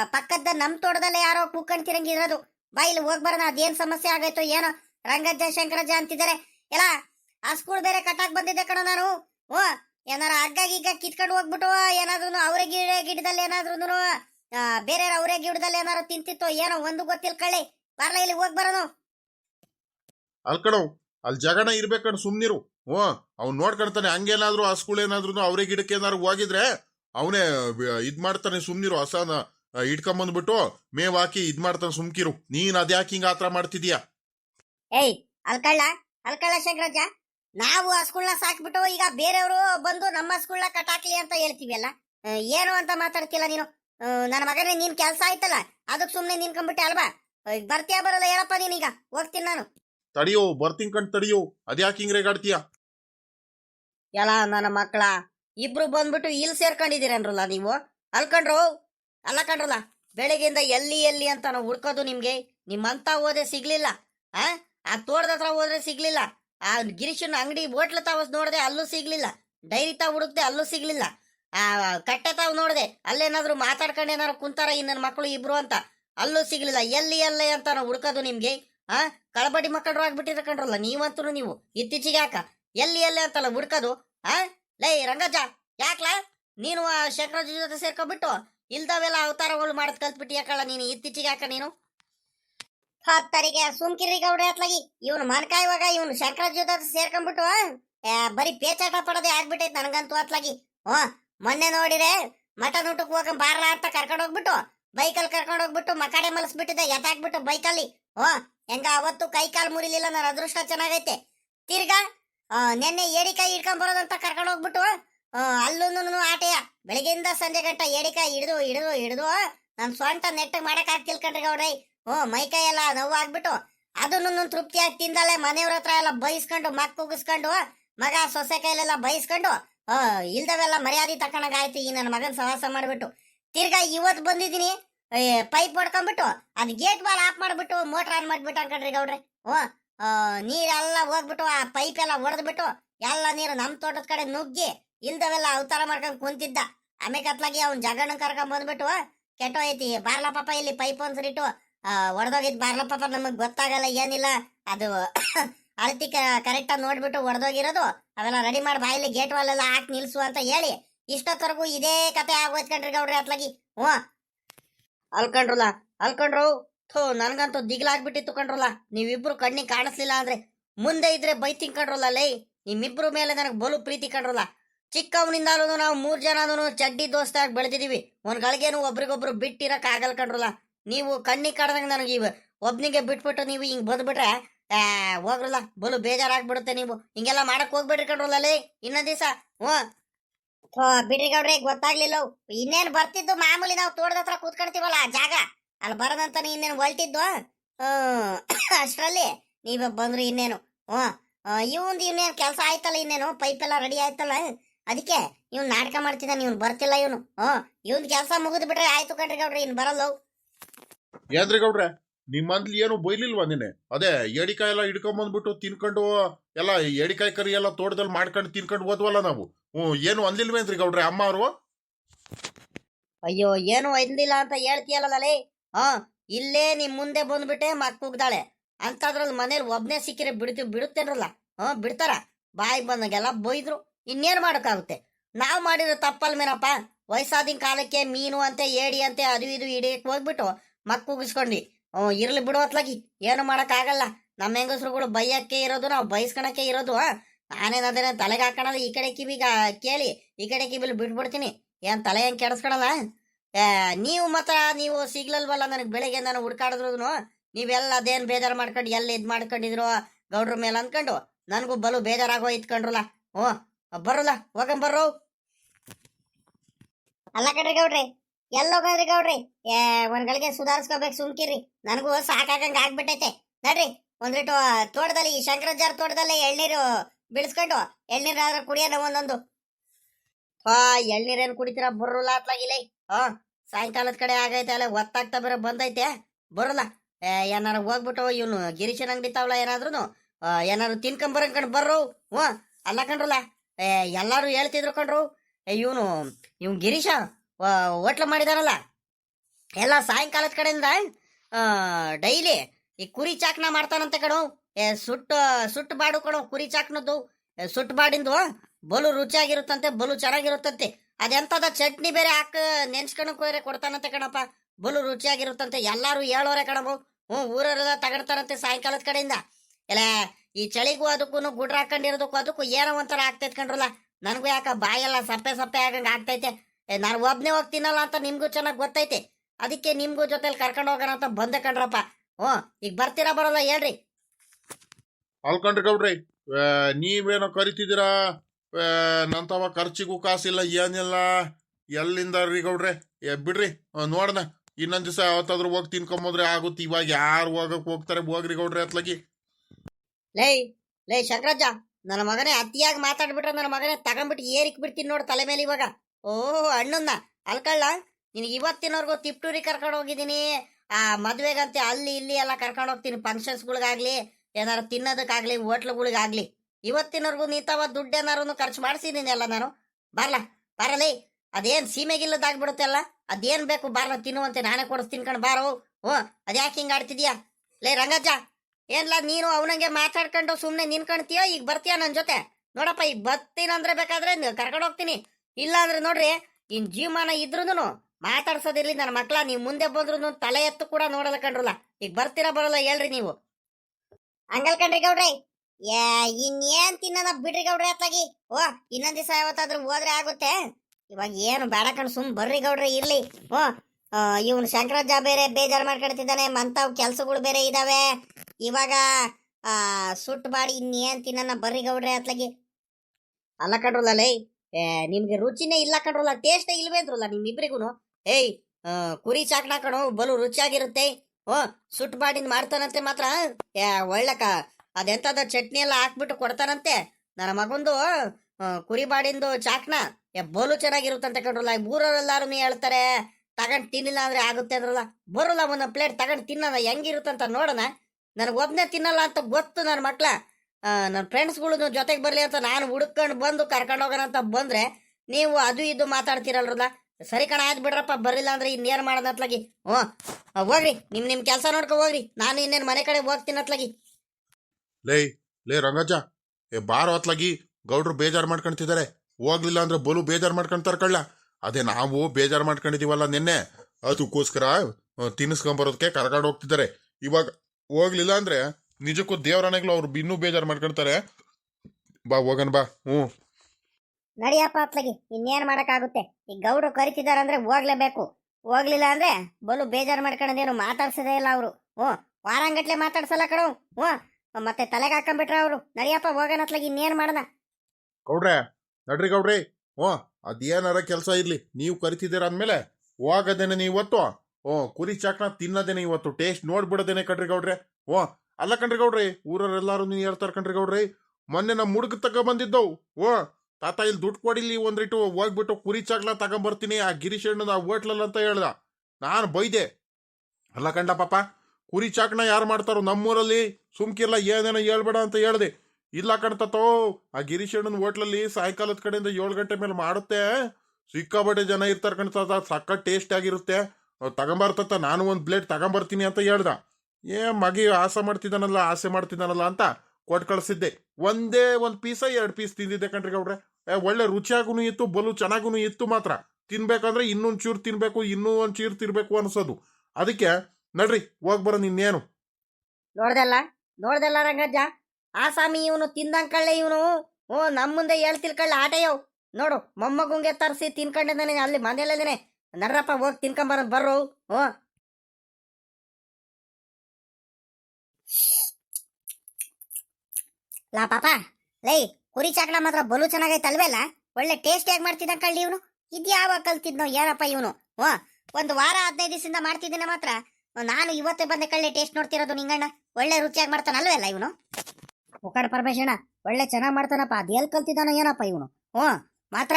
ಪಕ್ಕದ ನಮ್ ತೋಟದಲ್ಲೇ ಯಾರೋ ಕೂಕಣ್ತಿರಂಗಿರೋದು ಬಾ, ಇಲ್ಲಿ ಬರೋಣ, ಅದೇನ್ ಸಮಸ್ಯೆ ಆಗೈತೋ ಏನೋ. ರಂಗಜ್ಜ, ಶಂಕರಜ್ಜ ಅಂತಿದ್ದಾರೆ ಎಲ್ಲ, ಆ ಸ್ಕೂಲ್ ಬೇರೆ ಕಟ್ಟಾಕ್ ಬಂದಿದ್ದೆ ಕಣ ನಾನು. ಹ್ಞೂ ಏನಾರ ಹಗ್ಗ ಗಿಗ್ಗ ಕಿತ್ಕೊಂಡು ಹೋಗ್ಬಿಟ್ಟು ಏನಾದ್ರು ಅವರೇ ಗಿಡ ಗಿಡದಲ್ಲಿ ಏನಾದ್ರು ಬೇರೆ ಅವರೇ ಗಿಡದಲ್ಲಿ ಏನಾರು ತಿಂತಿತ್ತೋ ಏನೋ ಒಂದು ಗೊತ್ತಿಲ್ಲ ಕಳ್ಳಿ. ಬರ್ಲ ಇಲ್ಲಿ ಹೋಗ್ ಬರೋನು. ಅಲ್ ಕಣವ್ ಅಲ್ಲಿ ಜಗಣ ಇರ್ಬೇಕಣ್ ಸುಮ್ನಿರು. ಹ್ಞೂ ಅವ್ನ್ ನೋಡ್ಕೊಳ್ತಾನೆ ಹಂಗೇನಾದ್ರು ಆ ಸ್ಕೂಲ್ ಏನಾದ್ರು ಅವ್ರೆ ಗಿಡಕ್ಕೆ ಏನಾದ್ರು ಹೋಗಿದ್ರೆ ಅವನೇ ಇದ್ ಮಾಡ್ತಾನೆ ಸುಮ್ನಿರು ಹಸನ ಇಟ್ಕೊಂಬಂದ್ಬಿಟ್ಟು ಮೇವ್ ಹಾಕಿ ಇದ್ ಮಾಡ್ತಾನೆ ಸುಮ್ಕಿರು. ನೀನ್ ಅದ್ಯಾಕೆ ಹಿಂಗ ಆತರ ಮಾಡ್ತಿದ್ಯಾ? ಏಯ್ ಅಲ್ಕಳ್ಳ ಅಲ್ಕಳ್ಳ ಶಂಕರಜ್ಜ ನಾವು ಆ ಸ್ಕೂಲ್ನ ಸಾಕ್ಬಿಟ್ಟು ಈಗ ಬೇರೆಯವರು ಬಂದು ನಮ್ಮ ಸ್ಕೂಲ್ನ ಕಟ್ಟಾಕ್ಲಿ ಅಂತ ಹೇಳ್ತೀವಿ ಅಲ್ಲ ಏನು ಅಂತ ಮಾತಾಡ್ತಿಲ್ಲ ನೀನು? ನನ್ನ ಮಗನೇ ನಿನ್ ಕೆಲಸ ಆಯ್ತಲ್ಲ ಅದಕ್ಕೆ ಸುಮ್ಮನೆ ನಿನ್ಕೊಂಡ್ಬಿಟ್ಟೆ ಅಲ್ವಾ? ಬರ್ತೀಯಾ ಬರಲ್ಲ ಹೇಳಪ್ಪ ನೀನೀಗ ಹೋಗ್ತೀನಿ ನಾನು. ತಡಿಯೋ ಬರ್ತೀನಿ ಕಣ್ ತಡಿಯೋ ಅದ್ಯಾಕೆ ಹಿಂಗ್ ರೇಗಾಡ್ತೀಯ? ಎಲ್ಲ ನನ್ನ ಮಕ್ಕಳ ಇಬ್ರು ಬಂದ್ಬಿಟ್ಟು ಇಲ್ಲಿ ಸೇರ್ಕೊಂಡಿದ್ದೀರನ್ರಲ್ಲ ನೀವು? ಅಲ್ಕಂಡ್ರು ಅಲ್ಲ ಕಂಡ್ರಲ್ಲ ಬೆಳಗ್ಗೆಯಿಂದ ಎಲ್ಲಿ ಎಲ್ಲಿ ಅಂತ ನಾವು ಹುಡ್ಕೋದು ನಿಮ್ಗೆ ನಿಮ್ಮಂತ ಹೋದ್ರೆ ಸಿಗ್ಲಿಲ್ಲ ಆ? ಆ ತೋಟದ ಹತ್ರ ಹೋದ್ರೆ ಸಿಗ್ಲಿಲ್ಲ ಆ ಗಿರೀಶನ ಅಂಗಡಿ ಹೋಟ್ಲ ತಾವ ನೋಡ್ದೆ ಅಲ್ಲೂ ಸಿಗ್ಲಿಲ್ಲ. ಡೈರಿ ತಾವ ಹುಡುಕ್ದೆ ಅಲ್ಲೂ ಸಿಗ್ಲಿಲ್ಲ. ಆ ಕಟ್ಟೆ ತಾವ ನೋಡ್ದೆ ಅಲ್ಲೇನಾದ್ರು ಮಾತಾಡ್ಕೊಂಡು ಏನಾದ್ರು ಕುಂತಾರ ಇನ್ನ ಮಕ್ಕಳು ಇಬ್ರು ಅಂತ. ಅಲ್ಲೂ ಸಿಗ್ಲಿಲ್ಲ. ಎಲ್ಲಿ ಎಲ್ಲೇ ಅಂತ ನಾವು ಹುಡುಕೋದು ನಿಮ್ಗೆ? ಆ ಕಳಬಡಿ ಮಕ್ಕಳು ಆಗ್ಬಿಟ್ಟಿರ ಕಣ್ರಲ್ಲ ನೀವಂತೂ ನೀವು. ಇತ್ತೀಚೆಗೆ ಯಾಕ? ಎಲ್ಲಿ ಎಲ್ಲಿ ಅಂತಲ್ಲ ಹುಡ್ಕೋದು? ಆ? ಲೈ ರಂಗಜ್ಜ, ಯಾಕ್ಲ? ನೀನು ಆ ಶಂಕರಾಜ ಜೊತೆ ಸೇರ್ಕೊಂಡ್ಬಿಟ್ಟು ಇಲ್ದವೆಲ್ಲ ಅವತಾರಗಳು ಮಾಡದ್ ಕಲ್ತ್ಬಿಟ್ಟು ಯಾಕಲ್ಲ ನೀನು? ಇತ್ತೀಚೆಗೆ ಯಾಕ ನೀನು? ಹತ್ತರಿಗೆ ಸುಮ್ಕಿರಿ ಗೌಡ್ರೆ ಅತ್ಲಾಗಿ. ಇವನು ಮನ್ಕಾಯುವಾಗ ಇವನು ಶಂಕರ ಜೊತೆ ಸೇರ್ಕೊಂಡ್ಬಿಟ್ಟು ಬರೀ ಪೇಚಾಟ ಪಡೋದೇ ಆಗ್ಬಿಟ್ಟೈತೆ ನನಗಂತೂ ಅತ್ಲಾಗಿ. ಹ್ಞೂ, ಮೊನ್ನೆ ನೋಡಿರೆ ಮಟನ್ ಊಟಕ್ಕೆ ಹೋಗ ಬಾರ್ಲಾ ಅಂತ ಕರ್ಕೊಂಡು ಹೋಗ್ಬಿಟ್ಟು ಬೈಕಲ್ಲಿ ಕರ್ಕೊಂಡು ಹೋಗ್ಬಿಟ್ಟು, ಮಕಾಡೆ ಮಲಸ್ಬಿಟ್ಟಿದ್ದೆ, ಎತ್ತಾಕ್ಬಿಟ್ಟು ಬೈಕಲ್ಲಿ. ಹ್ಞೂ, ಹೆಂಗ ಅವತ್ತು ಕೈ ಕಾಲು ಮುರಿಲಿಲ್ಲ ನನ್ನ ಅದೃಷ್ಟ ಚೆನ್ನಾಗೈತೆ. ತಿರ್ಗಾ ನಿನ್ನೆ ಏಡಿಕಾಯಿ ಹಿಡ್ಕೊಂಡ್ ಬರೋದಂತ ಕರ್ಕೊಂಡು ಹೋಗ್ಬಿಟ್ಟು ಅಲ್ಲೂ ಆಟೆಯ. ಬೆಳಗ್ಗೆಯಿಂದ ಸಂಜೆ ಗಂಟ ಏಡಿಕಾಯಿ ಹಿಡಿದು ಹಿಡಿದು ಹಿಡಿದು ನನ್ನ ಸ್ವಂತ ನೆಟ್ಟಗೆ ಮಾಡಕ್ ಆಗ್ತಿಲ್ ಕಣ್ರಿ ಗೌಡ್ರಿ. ಹ್ಞೂ ಮೈಕೈ ಎಲ್ಲ ನೋವು ಆಗ್ಬಿಟ್ಟು. ಅದನ್ನು ತೃಪ್ತಿಯಾಗಿ ತಿಂದಲೆ ಮನೆಯವ್ರ ಹತ್ರ ಎಲ್ಲ ಬೈಸ್ಕೊಂಡು ಮಕ್ ಕುಗಿಸ್ಕೊಂಡು, ಮಗ ಸೊಸೆ ಕೈಲೆಲ್ಲ ಬೈಸ್ಕೊಂಡು ಇಲ್ದವೆಲ್ಲ ಮರ್ಯಾದೆ ತಕೊಂಡಾಗ ಆಯ್ತು ಈ ನನ್ನ ಮಗನ ಸಹವಾಸ ಮಾಡ್ಬಿಟ್ಟು. ತಿರ್ಗಾ ಇವತ್ತು ಬಂದಿದ್ದೀನಿ ಪೈಪ್ ಹೊಡ್ಕೊಂಡ್ಬಿಟ್ಟು ಅದು ಗೇಟ್ ಬಾಲ್ ಆಫ್ ಮಾಡ್ಬಿಟ್ಟು, ಮೋಟರ್ ಆನ್ ಮಾಡ್ಬಿಟ್ಟು ಅನ್ಕೊಂಡ್ರಿ ಗೌಡ್ರೆ. ಓ ನೀರೆಲ್ಲ ಹೋಗ್ಬಿಟ್ಟು, ಆ ಪೈಪ್ ಎಲ್ಲ ಒಡೆದ್ಬಿಟ್ಟು, ಎಲ್ಲ ನೀರು ನಮ್ಮ ತೋಟದ ಕಡೆ ನುಗ್ಗಿ, ಇಲ್ದವೆಲ್ಲ ಅವತಾರ ಮಾಡ್ಕೊಂಡು ಕುಂತಿದ್ದ. ಆಮೇಲೆ ಕತ್ಲಾಗಿ ಅವ್ನ್ ಜಗಣ್ಣ ಕರ್ಕೊಂಡ್ ಬಂದ್ಬಿಟ್ಟು ಕೆಟ್ಟೋಯ್ತಿ, ಬಾರ್ಲ ಪಾಪ ಇಲ್ಲಿ ಪೈಪ್ ಒಂದ್ಸರಿಟ್ಟು ಒಡೆದೋಗಿದ್ ಬಾರ್ಲ ಪಾಪ ನಮಗ್ ಗೊತ್ತಾಗಲ್ಲ, ಏನಿಲ್ಲ. ಅದು ಅಳತಿ ಕರೆಕ್ಟ್ ಆಗಿ ನೋಡ್ಬಿಟ್ಟು ಒಡೆದೋಗಿರೋದು, ಅವೆಲ್ಲ ರೆಡಿ ಮಾಡಿ ಬಾಯಲ್ಲಿ ಗೇಟ್ ವಾಲ್ ಎಲ್ಲ ಹಾಕಿ ನಿಲ್ಸು ಅಂತ ಹೇಳಿ, ಇಷ್ಟೊತ್ತವರೆಗೂ ಇದೇ ಕತೆ ಆಗೋಯ್ತು ಕಣ್ರಿ ಗೌಡ್ರಿ, ಅತ್ಲಾಗಿ. ಹ್ಞೂ. ಅಲ್ಕಂಡ್ರಲ್ಲ, ಅಲ್ಕಂಡ್ರು? ಥೋ, ನನಗಂತೂ ದಿಗ್ಲಾಗ್ಬಿಟ್ಟಿತ್ತು ಕಣ್ರಲ್ಲ. ನೀವಿಬ್ರು ಕಣ್ಣಿಗೆ ಕಾಣಿಸ್ಲಿಲ್ಲ ಅಂದ್ರೆ ಮುಂದೆ ಇದ್ರೆ ಬೈ ಕಂಡ್ರಲ್ಲ ಲೈ. ನಿಮ್ಮಿಬ್ರು ಮೇಲೆ ನನಗೆ ಬಲು ಪ್ರೀತಿ ಕಂಡ್ರಲ್ಲ ಚಿಕ್ಕವನಿಂದಲೂ ನಾವು ಮೂರ್ ಜನ ಚಡ್ಡಿ ದೋಸ್ತಾಗಿ ಬೆಳೆದಿದೀವಿ. ಒಂದ್ ಗಳಿಗೆನು ಒಬ್ರಿಗೊಬ್ರು ಬಿಟ್ಟಿರಕ್ ಆಗಲ್ ಕಣ್ರಲ್ಲ. ನೀವು ಕಣ್ಣಿಗೆ ಕಾಡ್ದಂಗೆ ನನಗೆ ಇವ ಒಬ್ನಿಗೆ ಬಿಟ್ಬಿಟ್ಟು ನೀವು ಹಿಂಗೆ ಬಂದ್ಬಿಟ್ರೆ ಹೋಗ್ರಲ್ಲ, ಬಲು ಬೇಜಾರಾಗ್ಬಿಡುತ್ತೆ ನೀವು. ಹಿಂಗೆಲ್ಲ ಮಾಡಕ್ ಹೋಗ್ಬಿಡ್ರಿ ಕಣ್ರಲ್ಲ ಅಲ್ಲಿ, ಇನ್ನೊಂದ್ ದಿವಸ. ಹ್ಞೂ. ಬಿಡ್ರಿ ಗೌಡ್ರಿ, ಗೊತ್ತಾಗ್ಲಿಲ್ಲ. ಇನ್ನೇನ್ ಬರ್ತಿದ್ದು ಮಾಮೂಲಿ ನಾವು ತೋಟದ ಹತ್ರ ಕೂತ್ಕೊಳ್ತೀವಲ್ಲ ಆ ಜಾಗ? ಅಲ್ಲಿ ಬರದಂತ ಇನ್ನೇನು ಹೊಲ್ತಿದ್ದು? ಅಷ್ಟರಲ್ಲಿ ನೀವೇ ಬಂದ್ರಿ ಇನ್ನೇನು. ಹ್ಞೂ. ಇವಂದು ಇನ್ನೇನು ಕೆಲಸ ಆಯ್ತಲ್ಲ ಇನ್ನೇನು? ಪೈಪ್ ಎಲ್ಲ ರೆಡಿ ಆಯ್ತಲ್ಲ? ಅದಕ್ಕೆ ಇವ್ನು ನಾಟಕ ಮಾಡ್ತಿದ್ದಾನೆ, ಇವ್ನು ಬರ್ತಿಲ್ಲ ಇವನು. ಹ್ಞೂ. ಇವ್ನ ಕೆಲಸ ಮುಗಿದ್ಬಿಟ್ರೆ ಆಯ್ತು ಕಣ್ರಿ ಗೌಡ್ರಿ ಇನ್ನು ಬರಲ್ಲ ಏನ್ರಿ ಗೌಡ್ರೆ ನಿಮ್ಮಂದ್ಲಿ ಏನು ಬೈಲಿಲ್ವಾ ನಿನ್ನೆ? ಅದೇ ಏಡಿಕಾಯಿ ಎಲ್ಲ ಹಿಡ್ಕೊಂಬಂದ್ಬಿಟ್ಟು ತಿನ್ಕೊಂಡು, ಎಲ್ಲ ಏಡಿಕಾಯಿ ಕರಿ ಎಲ್ಲ ತೋಟದಲ್ಲಿ ಮಾಡ್ಕೊಂಡು ತಿನ್ಕೊಂಡು ಹೋದ್ವಲ್ಲ ನಾವು. ಹ್ಞೂ ಏನು ಅಂದಿಲ್ವೇನ್ರಿ ಗೌಡ್ರೆ, ಅಮ್ಮ ಅವರು? ಅಯ್ಯೋ, ಏನು ಅಂದಿಲ್ಲ ಅಂತ ಹೇಳ್ತೀಯಲ್ಲ ಹಾ, ಇಲ್ಲೇ ನಿಮ್ ಮುಂದೆ ಬಂದ್ಬಿಟ್ಟೆ ಮಕ್ ಕೂಗ್ದಾಳೆ. ಅಂತದ್ರಲ್ಲಿ ಮನೇಲಿ ಒಬ್ನೇ ಸಿಕ್ಕಿರೆ ಬಿಡ್ತಿ, ಬಿಡುತ್ತೇನ್ರಲ್ಲ? ಹಾ, ಬಿಡ್ತಾರ. ಬಾಯಿ ಬಂದಾಗೆಲ್ಲ ಬೈದ್ರು. ಇನ್ನೇನ್ ಮಾಡೋಕ್ಕಾಗುತ್ತೆ? ನಾವು ಮಾಡಿರೋ ತಪ್ಪಲ್ ಮೇನಪ್ಪ ವಯಸ್ಸಾದಿನ ಕಾಲಕ್ಕೆ ಮೀನು ಅಂತೆ, ಏಡಿ ಅಂತೆ, ಅದು ಇದು ಹಿಡಿಯಕ್ ಹೋಗ್ಬಿಟ್ಟು ಮಕ್ ಕೂಗಿಸ್ಕೊಂಡ್ವಿ ಹ್ಞೂ, ಇರ್ಲಿ ಬಿಡು ಹೊತ್ಲಾಗಿ ಏನು ಮಾಡಕ್ಕಾಗಲ್ಲ. ನಮ್ಮ ಹೆಂಗಸ್ರುಗಳು ಬೈಯಕ್ಕೆ ಇರೋದು, ನಾವು ಬೈಸ್ಕೊಳಕ್ಕೆ ಇರೋದು ನಾನೇನು ನಾನೇನ್ ಅದೇನ ತಲೆಗೆ ಹಾಕೋಣಲ್ಲ? ಈ ಕಡೆ ಕಿವಿಗ ಕೇಳಿ, ಈ ಕಡೆ ಕಿವಿಲಿ ಬಿಟ್ಬಿಡ್ತೀನಿ. ಏನ್ ತಲೆ ಹೆಂಗ್ ಕೆಡಿಸ್ಕೊಳಲ್ಲ ನೀವು ಮಾತ್ರ, ನೀವು ಸಿಗ್ಲಲ್ವಲ್ಲ ನನಗೆ ಬೆಳಿಗ್ಗೆ ನಾನು ಹುಡ್ಕಾಡಿದ್ರು ನೀವೆಲ್ಲ ಅದೇನ್ ಬೇಜಾರು ಮಾಡ್ಕೊಂಡು, ಎಲ್ಲ ಇದ್ ಮಾಡ್ಕೊಂಡಿದ್ರು ಗೌಡ್ರ ಮೇಲೆ ಅನ್ಕೊಂಡು ನನಗೂ ಬಲು ಬೇಜಾರಾಗೋ ಇತ್ಕೊಂಡ್ರಲ್ಲ ಹ್ಞೂ ಬರೋಲ್ಲ ಹೋಗಂಬರ್ರು ಅಲ್ಲ ಕಣ್ರಿ ಗೌಡ್ರಿ ಎಲ್ಲೋಗದ್ರಿ ಗೌಡ್ರಿ? ಏ ಒಂದ್ಗಳಿಗೆ ಸುಧಾರಿಸ್ಕೋಬೇಕು, ಸುಮ್ಕಿರಿ. ನನಗೂ ಸಾಕಾಗಂಗ ಆಗ್ಬಿಟ್ಟೈತೆ. ನಡ್ರಿ ಒಂದಿಟ್ಟು ತೋಟದಲ್ಲಿ, ಈ ಶಂಕರಾಚಾರ್ಯ ತೋಟದಲ್ಲಿ ಎಳ್ನೀರು ಬಿಡಿಸ್ಕೊಂಡು ಎಳ್ನೀರಾದ್ರೆ ಕುಡಿಯೋಣ ಒಂದೊಂದು. ಹಾ ಎಳ್ನೀರೇನು ಕುಡಿತೀರ? ಬರಲ್ಲ ಅತ್ಲಾಗಿಲ್ಲ ಹಾ, ಸಾಯಂಕಾಲದ ಕಡೆ ಆಗೈತೆ ಅಲ್ಲ, ಒತ್ತಾಗ್ತಾ ಬೇರೆ ಬಂದೈತೆ. ಬರಲ್ಲ ಏನಾರು ಹೋಗ್ಬಿಟ್ಟು ಇವನು ಗಿರೀಶನ್ ಅಂಗಡಿ ತಾವಲ್ಲ ಏನಾದ್ರು ಏನಾರು ತಿನ್ಕೊಂಬರಂಕಂಡ್ ಬರ್ರು. ಹ್ಞೂ, ಅಲ್ಲ ಕಣ್ರಲ್ಲ. ಏ, ಎಲ್ಲಾರು ಹೇಳ್ತಿದ್ರು ಕಣ್ರು. ಇವನು, ಇವ್ನು ಗಿರೀಶ ಹೋಟ್ಲ ಮಾಡಿದಾರಲ್ಲ? ಎಲ್ಲ ಸಾಯಂಕಾಲದ ಕಡೆಯಿಂದ ಡೈಲಿ ಈ ಕುರಿ ಚಾಕ್ನ ಮಾಡ್ತಾನಂತೆ ಕಣೋ. ಏ, ಸುಟ್ಟು ಸುಟ್ಟು ಬಾಡು ಕಣೋ ಕುರಿ ಚಾಕ್ನದ್ದು. ಸುಟ್ಟು ಬಾಡಿಂದು ಬಲು ರುಚಿಯಾಗಿರುತ್ತಂತೆ, ಬಲು ಚೆನ್ನಾಗಿರುತ್ತಂತೆ. ಅದೆಂತದ ಚಟ್ನಿ ಬೇರೆ ಹಾಕ ನೆನ್ಸ್ಕೊಂಡು ಬೇರೆ ಕೊಡ್ತಾನಂತೆ ಕಣಪ್ಪ. ಬಲು ರುಚಿಯಾಗಿರುತ್ತಂತೆ. ಎಲ್ಲಾರು ಹೇಳೋರೆ ಕಣಬು. ಹ್ಞೂ ಊರರೆಲ್ಲ ತಗಡ್ತಾರಂತೆ ಸಾಯಂಕಾಲದ ಕಡೆಯಿಂದ. ಇಲ್ಲ ಈ ಚಳಿಗೂ ಅದಕ್ಕೂ ಗುಡ್ರ ಹಾಕೊಂಡಿರೋದಕ್ಕೂ ಅದಕ್ಕೂ ಏನೋ ಒಂಥರ ಆಗ್ತೈತ್ ಕಣ್ರಲ್ಲ. ನನಗೂ ಯಾಕ ಬಾಯೆಲ್ಲ ಸಪ್ಪೆ ಸಪ್ಪೆ ಆಗಂಗೆ ಆಗ್ತೈತೆ. ನಾನು ಒಬ್ನೇ ಹೋಗಿ ತಿನ್ನಲ್ಲ ಅಂತ ನಿಮ್ಗೂ ಚೆನ್ನಾಗಿ ಗೊತ್ತೈತೆ. ಅದಕ್ಕೆ ನಿಮ್ಗೂ ಜೊತೆಲಿ ಕರ್ಕೊಂಡು ಹೋಗೋಣ ಅಂತ ಬಂದೆ ಕಣ್ರಪ್ಪ. ಹ್ಞೂ ಈಗ ಬರ್ತೀರಾ ಬರಲ್ಲ ಹೇಳ್ರಿ. ಅಲ್ಕೊಂಡ್ರಿ ಗೌಡ್ರಿ ನೀವೇನೋ ಕರಿತಿದ್ದೀರಾ? ನಂತವ ಖರ್ಚಿಗೂ ಕಾಸಿಲ್ಲ ಏನಿಲ್ಲ. ಎಲ್ಲಿಂದ ರೀ ಗೌಡ್ರೆ? ಏ ಬಿಡ್ರಿ ನೋಡೋಣ. ಇನ್ನೊಂದು ದಿವಸ ಯಾವತ್ತಾದ್ರೂ ಹೋಗಿ ತಿನ್ಕೊಂಬೋದ್ರೆ ಆಗುತ್ತೆ. ಇವಾಗ ಯಾರು ಹೋಗಕ್ಕೆ ಹೋಗ್ತಾರೆ ಹೋಗ್ರಿ ಗೌಡ್ರೆ ಅತ್ಲಗಿ ಲೇ ಲೇ ಶಂಕರಾಜ ನನ್ನ ಮಗನೇ ಅತಿಯಾಗಿ ಮಾತಾಡ್ಬಿಟ್ರೆ ನನ್ನ ಮಗನೇ ತಗೊಂಡ್ಬಿಟ್ಟು ಏರಿಕ್ ಬಿಡ್ತೀನಿ ನೋಡು ತಲೆ ಮೇಲೆ ಇವಾಗ. ಓಹ್ ಅಣ್ಣನ್ನ ಅಲ್ಕಳ್ಳ, ನಿನಗೆ ಇವತ್ತಿನವರೆಗೂ ತಿಪ್ಟೂರಿ ಕರ್ಕೊಂಡು ಹೋಗಿದ್ದೀನಿ. ಆ, ಮದ್ವೆಗಂತೆ ಅಲ್ಲಿ ಇಲ್ಲಿ ಎಲ್ಲ ಕರ್ಕೊಂಡು ಹೋಗ್ತೀನಿ ಫಂಕ್ಷನ್ಸ್ಗಳಿಗಾಗ್ಲಿ ಏನಾರು ತಿನ್ನೋದಕ್ಕಾಗ್ಲಿ, ಹೋಟ್ಲುಗಳಿಗಾಗ್ಲಿ. ಇವತ್ತಿನವರೆಗೂ ನೀತಾವ ದುಡ್ಡು ಏನಾರು ಖರ್ಚು ಮಾಡಿಸಿದ್ದೀನಿ ಎಲ್ಲ ನಾನು. ಬರ್ಲ, ಬರಲಿ ಅದೇನ್ ಸೀಮೆಗಿಲ್ಲದಾಗ್ಬಿಡುತ್ತೆ ಅಲ್ಲ ಅದೇನ್ ಬೇಕು ಬಾರ್ಲ ತಿನ್ನುವಂತೆ ನಾನೇ ಕೊಡಿಸ್ತೀನಿ ಕಣ್, ಬಾರೋ. ಓ, ಅದ್ಯಾಕೆ ಹಿಂಗೆ ಆಡ್ತಿದ್ಯಾ? ಲೇ, ರಂಗಜ್ಜ, ಏನ್ಲ ನೀನು ಅವನಂಗೆ ಮಾತಾಡ್ಕೊಂಡು ಸುಮ್ಮನೆ ನಿನ್ಕೊಂತೀಯೋ ಈಗ ಬರ್ತೀಯ ನನ್ನ ಜೊತೆ? ನೋಡಪ್ಪ, ಈಗ ಬರ್ತೀನಂದ್ರೆ ಬೇಕಾದ್ರೆ ಕರ್ಕೊಂಡು ಹೋಗ್ತೀನಿ. ಇಲ್ಲ ಅಂದ್ರೆ ನೋಡ್ರಿ, ಇನ್ ಜೀವಮಾನ ಇದ್ರೂನು ಮಾತಾಡ್ಸೋದಿರ್ಲಿ ನನ್ನ ಮಕ್ಳ, ನೀವು ಮುಂದೆ ಬಂದ್ರು ತಲೆ ಎತ್ತು ಕೂಡ ನೋಡಲ್ಲ ಕಣ್ರಲ್ಲ ಈಗ ಬರ್ತೀರಾ ಬರಲ್ಲ ಹೇಳ್ರಿ ನೀವು. ಹಂಗಲ್ ಕಂಡ್ರಿ ಗೌಡ್ರಿ ಇನ್ನೇನ್ ತಿನ್ನದ ಬಿಡ್ರಿ ಗೌಡ್ರಿ ಅತ್ಲಾಗಿ ಓ, ಇನ್ನೊಂದ್ ದಿವಸ ಯಾವತ್ತಾದ್ರೂ ಹೋದ್ರೆ ಆಗುತ್ತೆ. ಇವಾಗ ಏನು ಬೇಡ ಕಣ್ ಸುಮ್ ಬರ್ರಿ ಗೌಡ್ರಿ, ಇರ್ಲಿ. ಓ ಇವನು ಶಂಕರಾಜ ಬೇರೆ ಬೇಜಾರು ಮಾಡ್ಕೊಳ್ತಿದ್ದಾನೆ, ಮಂತಾವ್ ಕೆಲ್ಸಗಳು ಬೇರೆ ಇದಾವೆ. ಇವಾಗ ಸುಟ್ಟು ಮಾಡಿ ಇನ್ನೇನ್ ತಿನ್ನ ಬರ್ರಿ ಗೌಡ್ರಿ ಅತ್ಲಾಗಿ ಅಲ್ಲ ಕಂಡ್ರಲ್ಲ ಲೇ ಏ, ನಿಮ್ಗೆ ರುಚಿನೇ ಇಲ್ಲ ಕಣ್ರಲ್ಲ ಟೇಸ್ಟ್ ಇಲ್ವೇ ಇದ್ರಲ್ಲ ನಿಮ್ಮಿಬ್ರಿಗೂ ಏಯ್ ಕುರಿ ಚಾಕ್ನ ಕಣೋ, ಬಲು ರುಚಿಯಾಗಿರುತ್ತೆ. ಓ, ಸುಟ್ಟು ಮಾಡಿದ್ ಮಾಡ್ತಾನಂತೆ ಮಾತ್ರ. ಏ, ಒಳ್ಳೆ ಕ, ಅದೆಂತದ ಚಟ್ನಿ ಎಲ್ಲ ಹಾಕ್ಬಿಟ್ಟು ಕೊಡ್ತಾನಂತೆ. ನನ್ನ ಮಗಂದು ಕುರಿ ಬಾಡಿಂದು ಚಾಕ್ನ ಬಲು ಚೆನ್ನಾಗಿರುತ್ತಂತೆ ಕಣ್ರಲ್ಲ. ಊರವರೆಲ್ಲಾರು ಹೇಳ್ತಾರೆ, ತಗೊಂಡ್ ತಿನ್ನಿಲ್ಲ ಅಂದ್ರೆ ಆಗುತ್ತೆ ಅಂದ್ರಲ್ಲ. ಬರೋಲ್ಲ, ಒಂದೊಂದು ಪ್ಲೇಟ್ ತಗೊಂಡ್ ತಿನ್ನೋಣ, ಹೆಂಗಿರುತ್ತಂತ ನೋಡೋಣ. ನನಗೆ ಒಬ್ಬನೇ ತಿನ್ನಲ್ಲ ಅಂತ ಗೊತ್ತು ನನ್ನ ಮಕ್ಳ. ನನ್ನ ಫ್ರೆಂಡ್ಸ್ಗಳು ಜೊತೆಗೆ ಬರಲಿ ಅಂತ ನಾನು ಹುಡ್ಕೊಂಡು ಬಂದು ಕರ್ಕೊಂಡು ಹೋಗೋಣ ಅಂತ ಬಂದರೆ ನೀವು ಅದು ಇದು ಮಾತಾಡ್ತೀರಲ್ರಲ್ಲ? ಸರಿ ಕಣ, ಆಯ್ತು ಬಿಡ್ರಪ್ಪ, ಬರಲಿಲ್ಲ ಅಂದ್ರೆ ಇನ್ನೇನು ಮಾಡೋದು ಅತ್ಲಾಗಿ? ಹ್ಞೂ. ಹೋಗ್ರಿ ನಿಮ್ಮ ನಿಮ್ಮ ಕೆಲಸ ನೋಡ್ಕೊ ಹೋಗ್ರಿ. ನಾನು ಇನ್ನೇನು ಮನೆ ಕಡೆ ಹೋಗ್ತೀನಿ ಅತ್ಲಾಗಿ. ಲೇ ಲೇ ರಂಗಜ್ಜ, ಏ ಬಾರೋ ಅತ್ಲಾಗಿ, ಗೌಡ್ರು ಬೇಜಾರು ಮಾಡ್ಕೊಂತಿದ್ದಾರೆ ಹೋಗ್ಲಿಲ್ಲ ಅಂದ್ರೆ ಬಲು ಬೇಜಾರು ಮಾಡ್ಕೊಂತಾರೆ ಕಳ್ಳ ಅದೇ ನಾವು ಬೇಜಾರು ಮಾಡ್ಕೊಂಡಿದೀವಲ್ಲ ನಿನ್ನೆ. ಅದಕ್ಕೋಸ್ಕರ ತಿನ್ನಿಸ್ಕೊಂಬರೋದಕ್ಕೆ ಕರ್ಕೊಂಡು ಹೋಗ್ತಿದ್ದಾರೆ ಇವಾಗ ಹೋಗ್ಲಿಲ್ಲ ಅಂದ್ರೆ ನಿಜಕ್ಕೂ ದೇವರಾಣೆಗಳು ಅವ್ರು ಇನ್ನೂ ಬೇಜಾರು ಮಾಡ್ಕೊಂತಾರೆ ಬಾ ಹೋಗನ್ ಬಾ. ಹ್ಞೂ. ನಡಿಯಪ್ಪ ಅತ್ಲಗೆ ಇನ್ನೇನು ಮಾಡೋಕ್ಕಾಗುತ್ತೆ? ಈ ಗೌಡ್ರು ಕರಿತಿದಾರಂದ್ರೆ ಹೋಗ್ಲೇಬೇಕು. ಹೋಗ್ಲಿಲ್ಲ ಅಂದ್ರೆ ಬಲು ಬೇಜಾರು ಮಾಡ್ಕೊಳ್ಳೋದೇನು ಮಾತಾಡ್ಸೋದೇ ಇಲ್ಲ ಅವರು. ಹ್ಞೂ ವಾರಂಗಟ್ಲೆ ಮಾತಾಡ್ಸಲ್ಲ ಕಣೋ. ಹ್ಞೂ ಮತ್ತೆ ತಲೆಗೆ ಹಾಕೊಂಡ್ಬಿಟ್ರ ಅವರು. ನಡಿಯಪ್ಪ ಹೋಗೋಣ ಅತ್ಲಗಿ ಇನ್ನೇನು ಮಾಡೋಣ? ಗೌಡ್ರೆ ನಡ್ರಿ ಗೌಡ್ರಿ. ಹ್ಞೂ ಅದೇನಾರ ಕೆಲಸ ಇರ್ಲಿ. ನೀವು ಕರಿತಿದ್ದೀರ ಅಂದ್ಮೇಲೆ ಹೋಗೋದೇನೆ ನೀವು ಇವತ್ತು ಹ್ಞೂ ಕುರಿ ಚಾಕ್ನ ತಿನ್ನೋದೇನೆ ಇವತ್ತು. ಟೇಸ್ಟ್ ನೋಡ್ಬಿಡೋದೇನೆ ಕಡ್ರಿ ಗೌಡ್ರೆ. ಹ್ಞೂ ಅಲ್ಲ ಕಣ್ರಿ ಗೌಡ್ರಿ ಊರವರೆಲ್ಲಾರು ನೀವು ಹೇಳ್ತಾರೆ ಕಣ್ರಿ ಗೌಡ್ರಿ ಮೊನ್ನೆ ನಮ್ಮ ತಗ ಬಂದಿದ್ದವು. ಓ, ತಾತ ಇಲ್ಲಿ ದುಡ್ಡು ಕೊಡಿಲಿ ಒಂದ್ರಿಟ್ಟು ಹೋಗ್ಬಿಟ್ಟು ಕುರಿ ಚಾಕ್ಲ ತಗೊಂಬರ್ತೀನಿ, ಆ ಗಿರೀಶ್ ಹೋಟ್ಲಲ್ಲಿ ಅಂತ ಹೇಳ್ದ. ನಾನು ಬೈದೆ. ಅಲ್ಲ ಕಂಡ ಪಾಪ, ಕುರಿ ಚಾಕ್ನ ಯಾರು ಮಾಡ್ತಾರೋ ನಮ್ಮೂರಲ್ಲಿ, ಸುಮ್ಕಿರ್ಲ ಏನೇನೋ ಹೇಳ್ಬೇಡ ಅಂತ ಹೇಳ್ದೆ. ಇಲ್ಲ ಕಣ್ತತೋ ಆ ಗಿರೀಶ್ ಹೋಟ್ಲಲ್ಲಿ ಸಾಯಂಕಾಲದ ಕಡೆಯಿಂದ ಏಳು ಗಂಟೆ ಮೇಲೆ ಮಾಡುತ್ತೆ. ಸಿಕ್ಕಾಬಟ್ಟೆ ಜನ ಇರ್ತಾರೆ ಕಣ್ತಾತ ಸಕ್ಕ ಟೇಸ್ಟ್ ಆಗಿರುತ್ತೆ. ತಗೊಂಬರ್ತತ ನಾನು ಒಂದು ಪ್ಲೇಟ್ ತಗೊಂಬರ್ತೀನಿ ಅಂತ ಹೇಳ್ದ. ಏ, ಮಗಿ ಆಸೆ ಮಾಡ್ತಿದ್ದಾನಲ್ಲ ಆಸೆ ಮಾಡ್ತಿದ್ದಾನಲ್ಲ ಅಂತ ಕೊಟ್ಟು ಕಳಿಸಿದ್ದೆ. ಒಂದೇ ಒಂದು ಪೀಸ ಎರಡು ಪೀಸ್ ತಿಂದಿದ್ದೆ ಕಣ್ರಿ ಗೌಡ್ರೆ. ಒಳ್ಳೆ ರುಚಿಯಾಗೂ ಇತ್ತು, ಬಲು ಚೆನ್ನಾಗೂ ಇತ್ತು ಮಾತ್ರ. ತಿನ್ಬೇಕಂದ್ರೆ ಇನ್ನೊಂದು ಚೂರು ತಿನ್ಬೇಕು, ಇನ್ನೂ ಒಂದು ಚೀರ್ ತಿನ್ಬೇಕು ಅನ್ಸೋದು. ಅದಕ್ಕೆ, ನಡ್ರಿ, ಹೋಗ್ ಬರೋ ಇನ್ನೇನು ನೋಡ್ದಲ್ಲ ನೋಡ್ದಲ್ಲ ರಂಗಜ್ಜ. ಆ ಸ್ವಾಮಿ ಇವನು ತಿಂದಂಕಳ್ಳೆ ಇವನು. ಓ ನಮ್ಮ ಮುಂದೆ ಹೇಳ್ತಿಲ್ಕಳ್ಳ ಆಟಯವ್ ನೋಡು, ಮೊಮ್ಮಗುಂಗೆ ತರಿಸಿ ತಿನ್ಕೊಂಡಿದ್ದಾನೆ, ಅಲ್ಲಿ ಮನೇಲಿದ್ದೇನೆ ನಡ್ರಪ್ಪ, ಹೋಗಿ ತಿನ್ಕೊಂಬರೋದು ಬರ್ರು. ಹ್ಞೂ. ಲಾ ಪಾಪ, ಲೈ, ಕುರಿ ಚಾಕಣ ಮಾತ್ರ ಬಲು ಚೆನ್ನಾಗೈತೆ ಅಲ್ವೇಲ್ಲ ಒಳ್ಳೆ ಟೇಸ್ಟ್ ಆಗಿ ಮಾಡ್ತಿದ್ದ ಕಳ್ಳಿ ಇವನು. ಇದ್ಯಾವ ಕಲ್ತಿದ್ನೋ ಏನಪ್ಪ ಇವನು? ಓ ಒಂದು ವಾರ ಹದಿನೈದು ದಿವಸದಿಂದ ಮಾಡ್ತಿದ್ದೀನಿ ಮಾತ್ರ. ನಾನು ಇವತ್ತೇ ಬಂದೆ ಕಳ್ಳಿ ಟೇಸ್ಟ್ ನೋಡ್ತಿರೋದು ನಿಂಗಣ್ಣ. ಒಳ್ಳೆ ರುಚಿಯಾಗಿ ಮಾಡ್ತಾನಲ್ವೇಲ್ಲ ಇವನು? ಉಕಡ ಪರಮೇಶಣ್ಣ ಒಳ್ಳೆ ಚೆನ್ನಾಗಿ ಮಾಡ್ತಾನಪ್ಪ. ಅದು ಎಲ್ಲಿ ಕಲ್ತಿದ್ದಾನೋ ಏನಪ್ಪ ಇವನು? ಹ್ಞೂ, ಮಾತ್ರ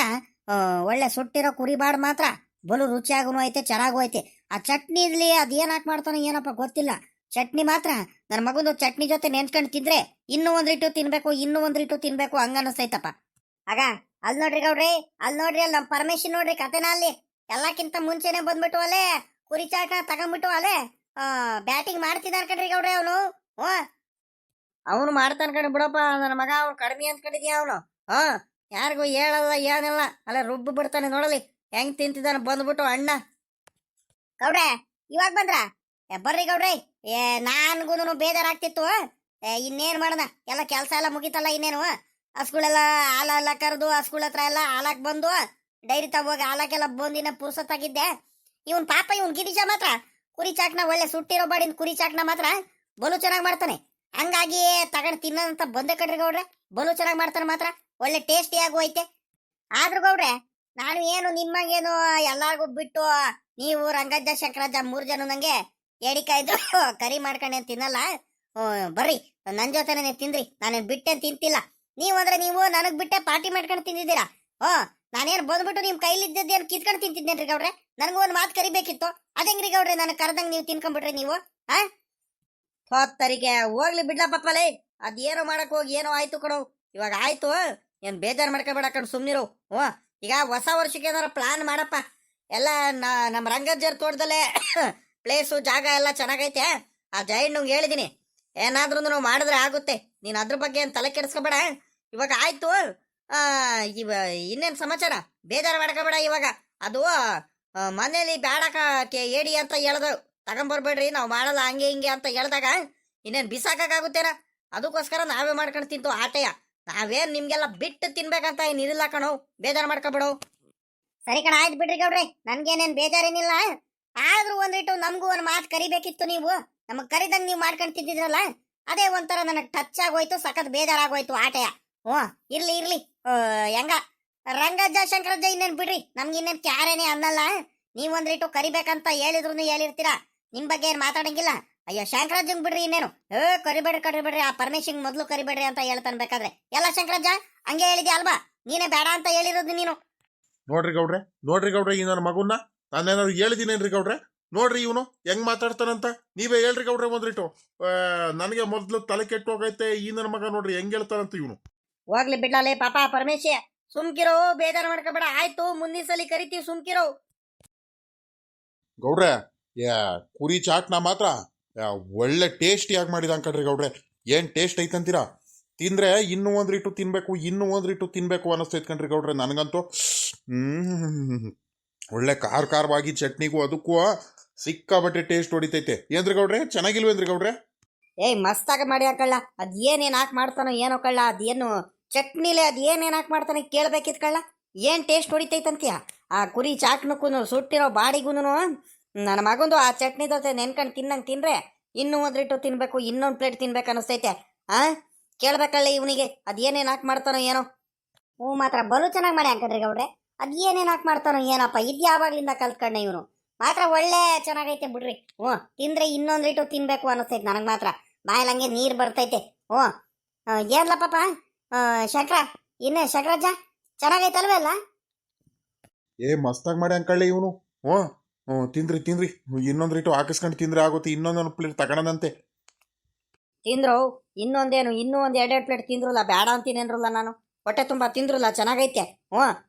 ಒಳ್ಳೆ ಸುಟ್ಟಿರೋ ಕುರಿ ಬಾಡ್ ಮಾತ್ರ ಬಲು ರುಚಿಯಾಗೂ ಐತೆ, ಚೆನ್ನಾಗೂ ಐತೆ. ಆ ಚಟ್ನಿ ಅದು ಏನು ಹಾಕಿ ಮಾಡ್ತಾನೋ ಏನಪ್ಪ ಗೊತ್ತಿಲ್ಲ. ಚಟ್ನಿ ಮಾತ್ರ. ನನ್ನ ಮಗಂದು ಚಟ್ನಿ ಜೊತೆ ನೆನ್ಸ್ಕೊಂಡು ತಿಂದ್ರೆ ಇನ್ನೂ ಒಂದ್ ರೀಟು ತಿನ್ಬೇಕು, ಇನ್ನೂ ಒಂದ್ ರೀಟು ತಿನ್ಬೇಕು ಹಂಗ ಅನಿಸ್ತೈತಪ್ಪ ಆಗ ಅಲ್ಲಿ ನೋಡ್ರಿ ಗೌಡ್ರಿ, ಅಲ್ಲಿ ನೋಡ್ರಿ ಅಲ್ಲಿ ನಮ್ಮ ಪರಮೇಶನ್ ನೋಡ್ರಿ ಕತೆನ ಅಲ್ಲಿ. ಎಲ್ಲಕ್ಕಿಂತ ಮುಂಚೆನೆ ಬಂದ್ಬಿಟ್ಟು ಅಲ್ಲೇ ಕುರಿ ಚಾಟ ತಗೊಂಡ್ಬಿಟ್ಟು ಅಲ್ಲೇ ಬ್ಯಾಟಿಂಗ್ ಮಾಡ್ತಿದ್ದಾನ ಕಣ್ರಿ ಗೌಡ್ರಿ ಅವನು. ಹ್ಞೂ. ಅವನು ಮಾಡ್ತಾನ ಕಣ್ ಬಿಡಪ್ಪ ನನ್ನ ಮಗ ಅವ್ನು ಕಡಿಮೆ ಅಂದ್ಕೊಂಡಿದ್ಯಾ ಅವನು. ಹಾ ಯಾರಿಗೂ ಹೇಳಲ್ಲ, ಏನಿಲ್ಲ. ಅಲ್ಲ ರುಬ್ಬು ಬಿಡ್ತಾನೆ ನೋಡಲಿ. ಹೆಂಗ್ ತಿಂತಿದ್ದಾನೆ ಬಂದ್ಬಿಟ್ಟು ಅಣ್ಣ. ಗೌಡ್ರೆ, ಇವಾಗ ಬಂದ್ರ? ಬರ್ರಿ ಗೌಡ್ರಿ. ಏ ನನ್ಗೂನು ಬೇಜಾರಾಗ್ತಿತ್ತು. ಇನ್ನೇನ್ ಮಾಡೋಣ ಎಲ್ಲ ಕೆಲಸ ಎಲ್ಲ ಮುಗಿತಲ್ಲ ಇನ್ನೇನು? ಹಸ್ಗಳೆಲ್ಲ ಹಾಲ ಎಲ್ಲ ಕರೆದು ಹಸ್ಗಳ ಹತ್ರ ಎಲ್ಲ ಹಾಲಾಕ್ ಬಂದು ಡೈರಿ ತಗೋಗಿ ಹಾಲಾಕೆಲ್ಲ ಬಂದಿನ ಪುರ್ಸತ್ತಾಗಿದ್ದೆ ಇವನ್ ಪಾಪ ಇವನ್ ಗಿರಿಜ ಮಾತ್ರ. ಕುರಿ ಚಾಕ್ನ ಒಳ್ಳೆ ಸುಟ್ಟಿರೋ ಬಾಡಿನ ಕುರಿ ಚಾಕ್ನ ಮಾತ್ರ ಬಲು ಚೆನ್ನಾಗಿ ಮಾಡ್ತಾನೆ. ಹಂಗಾಗಿ ತಗೊಂಡ್ ತಿನ್ನೋದಂತ ಬಂದೆ ಕಡ್ರಿ ಗೌಡ್ರೆ. ಬಲು ಚೆನ್ನಾಗಿ ಮಾಡ್ತಾನೆ ಮಾತ್ರ. ಒಳ್ಳೆ ಟೇಸ್ಟಿ ಆಗು ಐತೆ. ಆದ್ರೂ ಗೌಡ್ರೆ, ನಾನು ಏನು ನಿಮ್ಮಂಗೇನು ಎಲ್ಲಾರ್ಗು ಬಿಟ್ಟು ನೀವು ರಂಗಜ್ಜ, ಶಂಕರಜ್ಜ ಮೂರ್ ಜನ ನಂಗೆ ಏಡಿಕಾಯ್ದು ಕರಿ ಮಾಡ್ಕೊಂಡೆ ತಿನ್ನಲ್ಲ. ಬರ್ರಿ, ನನ್ ಜೊತೆನೆ ತಿಂದ್ರಿ, ನಾನೇನ್ ಬಿಟ್ಟೆ ತಿಂತಿಲ್ಲ. ನೀವು ಅಂದ್ರೆ ನೀವು ನನಗ್ ಬಿಟ್ಟೆ ಪಾರ್ಟಿ ಮಾಡ್ಕೊಂಡು ತಿಂದಿದ್ದೀರಾ? ಓ ನಾನೇನ್ ಬಂದ್ಬಿಟ್ಟು ನಿಮ್ ಕೈಲಿದ್ದೇನು ಕಿತ್ಕೊಂಡು ತಿಂತಿದ್ದೇನ್ರಿ ಗೌಡ್ರೆ? ನನಗೂ ಒಂದ್ ಮಾತು ಕರಿಬೇಕಿತ್ತು. ಅದೇಂಗ್ರಿ ಗೌಡ್ರೆ ನನ್ ಕರ್ದಂಗ್ ನೀವು ತಿನ್ಕೊಂಡ್ಬಿಟ್ರಿ ನೀವು ಆ ಹೊತ್ತರಿಗೆ ಹೋಗ್ಲಿ ಬಿಡ್ಲಪ್ಪಲೇ ಅದೇನೋ ಮಾಡಕ್ ಹೋಗಿ, ಏನೋ ಆಯ್ತು ಕಣೋ ಇವಾಗ ಆಯ್ತು, ಏನ್ ಬೇಜಾರ್ ಮಾಡ್ಕೊಬೇಡ ಕಣ್ ಸುಮ್ನಿರು. ಹ್ಞೂ, ಈಗ ಹೊಸ ವರ್ಷಕ್ಕೆ ಏನಾರ ಪ್ಲಾನ್ ಮಾಡಪ್ಪ. ಎಲ್ಲ ನಮ್ಮ ರಂಗಜ್ಜರ್ ತೋಟದಲ್ಲೇ ಪ್ಲೇಸು, ಜಾಗ ಎಲ್ಲ ಚೆನ್ನಾಗೈತೆ. ಆ ಜೈಣ್ಣಂಗೆ ಹೇಳಿದೀನಿ. ಏನಾದ್ರೂ ನಾವು ಮಾಡಿದ್ರೆ ಆಗುತ್ತೆ. ನೀನು ಅದ್ರ ಬಗ್ಗೆ ಏನು ತಲೆ ಕೆಡಿಸ್ಕೋಬೇಡ. ಇವಾಗ ಆಯ್ತು. ಇವ, ಇನ್ನೇನು ಸಮಾಚಾರ? ಬೇಜಾರು ಮಾಡ್ಕೋಬೇಡ ಇವಾಗ. ಅದು ಮನೇಲಿ ಬ್ಯಾಡಕ ಏಡಿ ಅಂತ ಹೇಳ್ದು ತಗೊಂಬರ್ಬೇಡ್ರಿ, ನಾವು ಮಾಡಲ್ಲ ಹಂಗೆ ಹಿಂಗೆ ಅಂತ ಹೇಳ್ದಾಗ ಇನ್ನೇನು ಬಿಸಾಕಾಗುತ್ತೇನ ಅದಕ್ಕೋಸ್ಕರ ನಾವೇ ಮಾಡ್ಕೊಂಡು ತಿಂತು ಆಟೆಯ. ನಾವೇನು ನಿಮ್ಗೆಲ್ಲ ಬಿಟ್ಟು ತಿನ್ಬೇಕಂತ ಏನು ಇದಿಲ್ಲ ಕಣೋ. ಬೇಜಾರು ಮಾಡ್ಕೊಬೇಡು. ಸರಿ ಕಣ, ಆಯ್ತು ಬಿಡ್ರಿ ಗೌಡ್ರಿ. ನನ್ಗೇನೇನು ಬೇಜಾರೇನಿಲ್ಲ ಆದ್ರೂ ಒಂದಿಟ್ಟು ನಮಗೂ ಒಂದ್ ಮಾತು ಕರಿಬೇಕಿತ್ತು ನೀವು. ನಮಗ್ ಕರಿದಂಗ್ ನೀವು ಮಾಡ್ಕೊಂತಿದ್ದಿದ್ರಲ್ಲ, ಅದೇ ಒಂಥರ ನನಗ್ ಟಚ್ ಆಗೋಯ್ತು, ಸಖತ್ ಬೇಜಾರಾಗೋಯ್ತು ಆಟೆಯ. ಹ್ಞೂ, ಇರ್ಲಿ ಇರ್ಲಿ. ಹೆಂಗ? ರಂಗಜ್ಜ, ಶಂಕರಜ್ಜ ಇನ್ನೇನು ಬಿಡ್ರಿ? ನಮ್ಗೆ ಇನ್ನೇನ್ ಕ್ಯಾರೇನೆ ಅನ್ನಲ್ಲ. ನೀವ್ ಒಂದ್ರಿಟ್ಟು ಕರಿಬೇಕಂತ ಹೇಳಿದ್ರು ಹೇಳಿರ್ತೀರಾ? ನಿಮ್ ಬಗ್ಗೆ ಏನ್ ಮಾತಾಡಂಗಿಲ್ಲ. ಅಯ್ಯೋ ಶಂಕರಾಜಂಗ್ ಬಿಡ್ರಿ ಇನ್ನೇನು? ಏ, ಕರಿಬೇಡ್ರಿ ಕರಿಬೇಡ್ರಿ. ಆ ಪರಮೇಶಂಗ್ ಮೊದ್ಲು ಕರಿಬೇಡ್ರಿ ಅಂತ ಹೇಳ್ತಾನೆ ಬೇಕಾದ್ರೆ. ಎಲ್ಲ ಶಂಕರಾಜ ಹಂಗೆ ಹೇಳಿದ್ಯಾ ಅಲ್ವಾ? ನೀನೇ ಬೇಡ ಅಂತ ಹೇಳಿರೋದು ನೀನು. ನೋಡ್ರಿ ಗೌಡ್ರೆ ನೋಡ್ರಿ ಗೌಡ್ರೆ, ಈ ನನ್ನ ಮಗುನ್ನ ನಾನೇನಾದ್ರು ಹೇಳಿದ್ದೀನೇನ್ರಿ ಗೌಡ್ರೆ? ನೋಡ್ರಿ ಇವನು ಹೆಂಗ್ ಮಾತಾಡ್ತಾನಂತ. ನೀವೇ ಹೇಳ್ರಿ ಗೌಡ್ರೆ ಒಂದ್ರಿಟ್ಟು ನನಗೆ ಮೊದ್ಲು ತಲೆ ಕೆಟ್ಟು ಹೋಗೈತೆ ಈ ನನ್ನ ಮಗ ನೋಡ್ರಿ ಹೆಂಗ್ ಹೇಳ್ತಾನಂತ ಇವನು. ಹೋಗ್ಲಿ ಬಿಡ್ಲಾಲೆ ಪಾಪ ಪರಮೇಶಿ ಸುಮ್ಕಿರೋ ಬೇಜಾರ ಮಾಡ್ಕೋಬೇಡ. ಆಯ್ತು ಮುಂದಿನ ಸಲ ಕರಿತೀವಿ ಸುಮ್ಕಿರೋ. ಗೌಡ್ರೆ ಯಾ ಕುರಿ ಚಾಟ್ನ ಮಾತ್ರ ಯಾ, ಒಳ್ಳೆ ಟೇಸ್ಟಿಯಾಗಿ ಮಾಡಿದ ಅನ್ಕಡ್ರಿ ಗೌಡ್ರೆ. ಏನ್ ಟೇಸ್ಟ್ ಐತಂತೀರಾ ತಿಂದ್ರೆ ಇನ್ನೂ ಒಂದ್ರಿಟ್ಟು ತಿನ್ಬೇಕು ಇನ್ನೂ ಒಂದ್ರಿಟ್ಟು ತಿನ್ಬೇಕು ಅನ್ನಿಸ್ತೈತ್ ಕಣ್ರಿ ಗೌಡ್ರೆ ನನಗಂತೂ. ಹ್ಮ್. ಒಳ್ಳೆ ಖಾರ ಖಾರವಾಗಿ ಚಟ್ನಿಗೂ ಅದಕ್ಕೂ ಸಿಕ್ಕಾಬಟ್ಟೆ ಟೇಸ್ಟ್ ಹೊಡಿತೈತೆ. ಏನ್ರಿ ಗೌಡ್ರೆ? ಚೆನ್ನಾಗಿಲ್ವೇನ್ರಿ ಗೌಡ್ರೆ? ಏಯ್, ಮಸ್ತಾಗ ಮಾಡಿ ಹಾಕಳ್ಳ. ಅದ್ ಏನೇನ್ ಹಾಕ್ ಮಾಡ್ತಾನೋ ಏನೋ ಕಳ್ಳ. ಅದೇನು ಚಟ್ನಿಲೆ ಅದ್ ಏನೇನ್ ಹಾಕ್ ಮಾಡ್ತಾನೆ ಕೇಳ್ಬೇಕಿತ್ ಕಳ್ಳ. ಏನ್ ಟೇಸ್ಟ್ ಹೊಡಿತೈತಂತೀಯ? ಆ ಕುರಿ ಚಾಕ್ನಕ್ಕೂ ಸುಟ್ಟಿರೋ ಬಾಡಿಗೂನು ನನ್ನ ಮಗಂದು ಆ ಚಟ್ನಿ ಜೊತೆ ನೆನ್ಕೊಂಡು ತಿನ್ನಂಗ್ ತಿನ್ರೆ ಇನ್ನೂ ಒಂದ್ರಿಟ್ಟು ತಿನ್ಬೇಕು, ಇನ್ನೊಂದು ಪ್ಲೇಟ್ ತಿನ್ಬೇಕು ಅನಿಸ್ತೈತೆ. ಆ? ಕೇಳ್ಬೇಕಳ್ಳ ಇವನಿಗೆ. ಅದ್ ಏನೇನ್ ಹಾಕಿ ಮಾಡ್ತಾನೋ ಏನೋ. ಹ್ಞೂ ಮಾತ್ರ ಬಲು ಚೆನ್ನಾಗಿ ಮಾಡಿ ಹಾಕಿದ್ರಿ ಗೌಡ್ರೆ. ಅದ್ ಏನೇನು ಹಾಕಿ ಮಾಡ್ತಾನೋ ಏನಪ್ಪ? ಇದು ಯಾವಾಗ್ಲಿಂದ ಕಲ್ತ್ಕೊಂಡೆ ಇವನು? ಮಾತ್ರ ಒಳ್ಳೆ ಚೆನ್ನಾಗೈತೆ ಬಿಡ್ರಿ. ಹ್ಞೂ ತಿಂದ್ರೆ ಇನ್ನೊಂದು ರೀಟು ತಿನ್ಬೇಕು ಅನಿಸ್ತೈತೆ ನನಗೆ ಮಾತ್ರ. ಬಾಯಲ್ಲಿ ಹಂಗೆ ನೀರು ಬರ್ತೈತೆ. ಹ್ಞೂ. ಏನ್ಲ ಪಾಪ ಶಂಕರ ಇನ್ನೇ ಶಂಕರಾಜ ಚೆನ್ನಾಗೈತಲ್ವೇ ಅಲ್ಲ ಏ ಮಸ್ತಾಗಿ ಮಾಡಿ ಅಂಕಳ್ಳಿ ಇವನು. ಹ್ಞೂ ಹ್ಞೂ ತಿಂದ್ರಿ ತಿಂದ್ರಿ. ಇನ್ನೊಂದು ರೀಟು ಹಾಕಿಸ್ಕೊಂಡು ತಿಂದ್ರೆ ಆಗುತ್ತೆ ಇನ್ನೊಂದೊಂದು ಪ್ಲೇಟ್ ತಗೊಳದಂತೆ ತಿಂದ್ರು? ಇನ್ನೊಂದೇನು? ಇನ್ನೂ ಒಂದು ಎರಡೆರಡು ಪ್ಲೇಟ್ ತಿಂದ್ರಲ್ಲ ಬೇಡ ಅಂತೀನೇನ್ರಲ್ಲ ನಾನು. ಹೊಟ್ಟೆ ತುಂಬ ತಿಂದ್ರಲ್ಲ ಚೆನ್ನಾಗೈತೆ. ಹ್ಞೂ.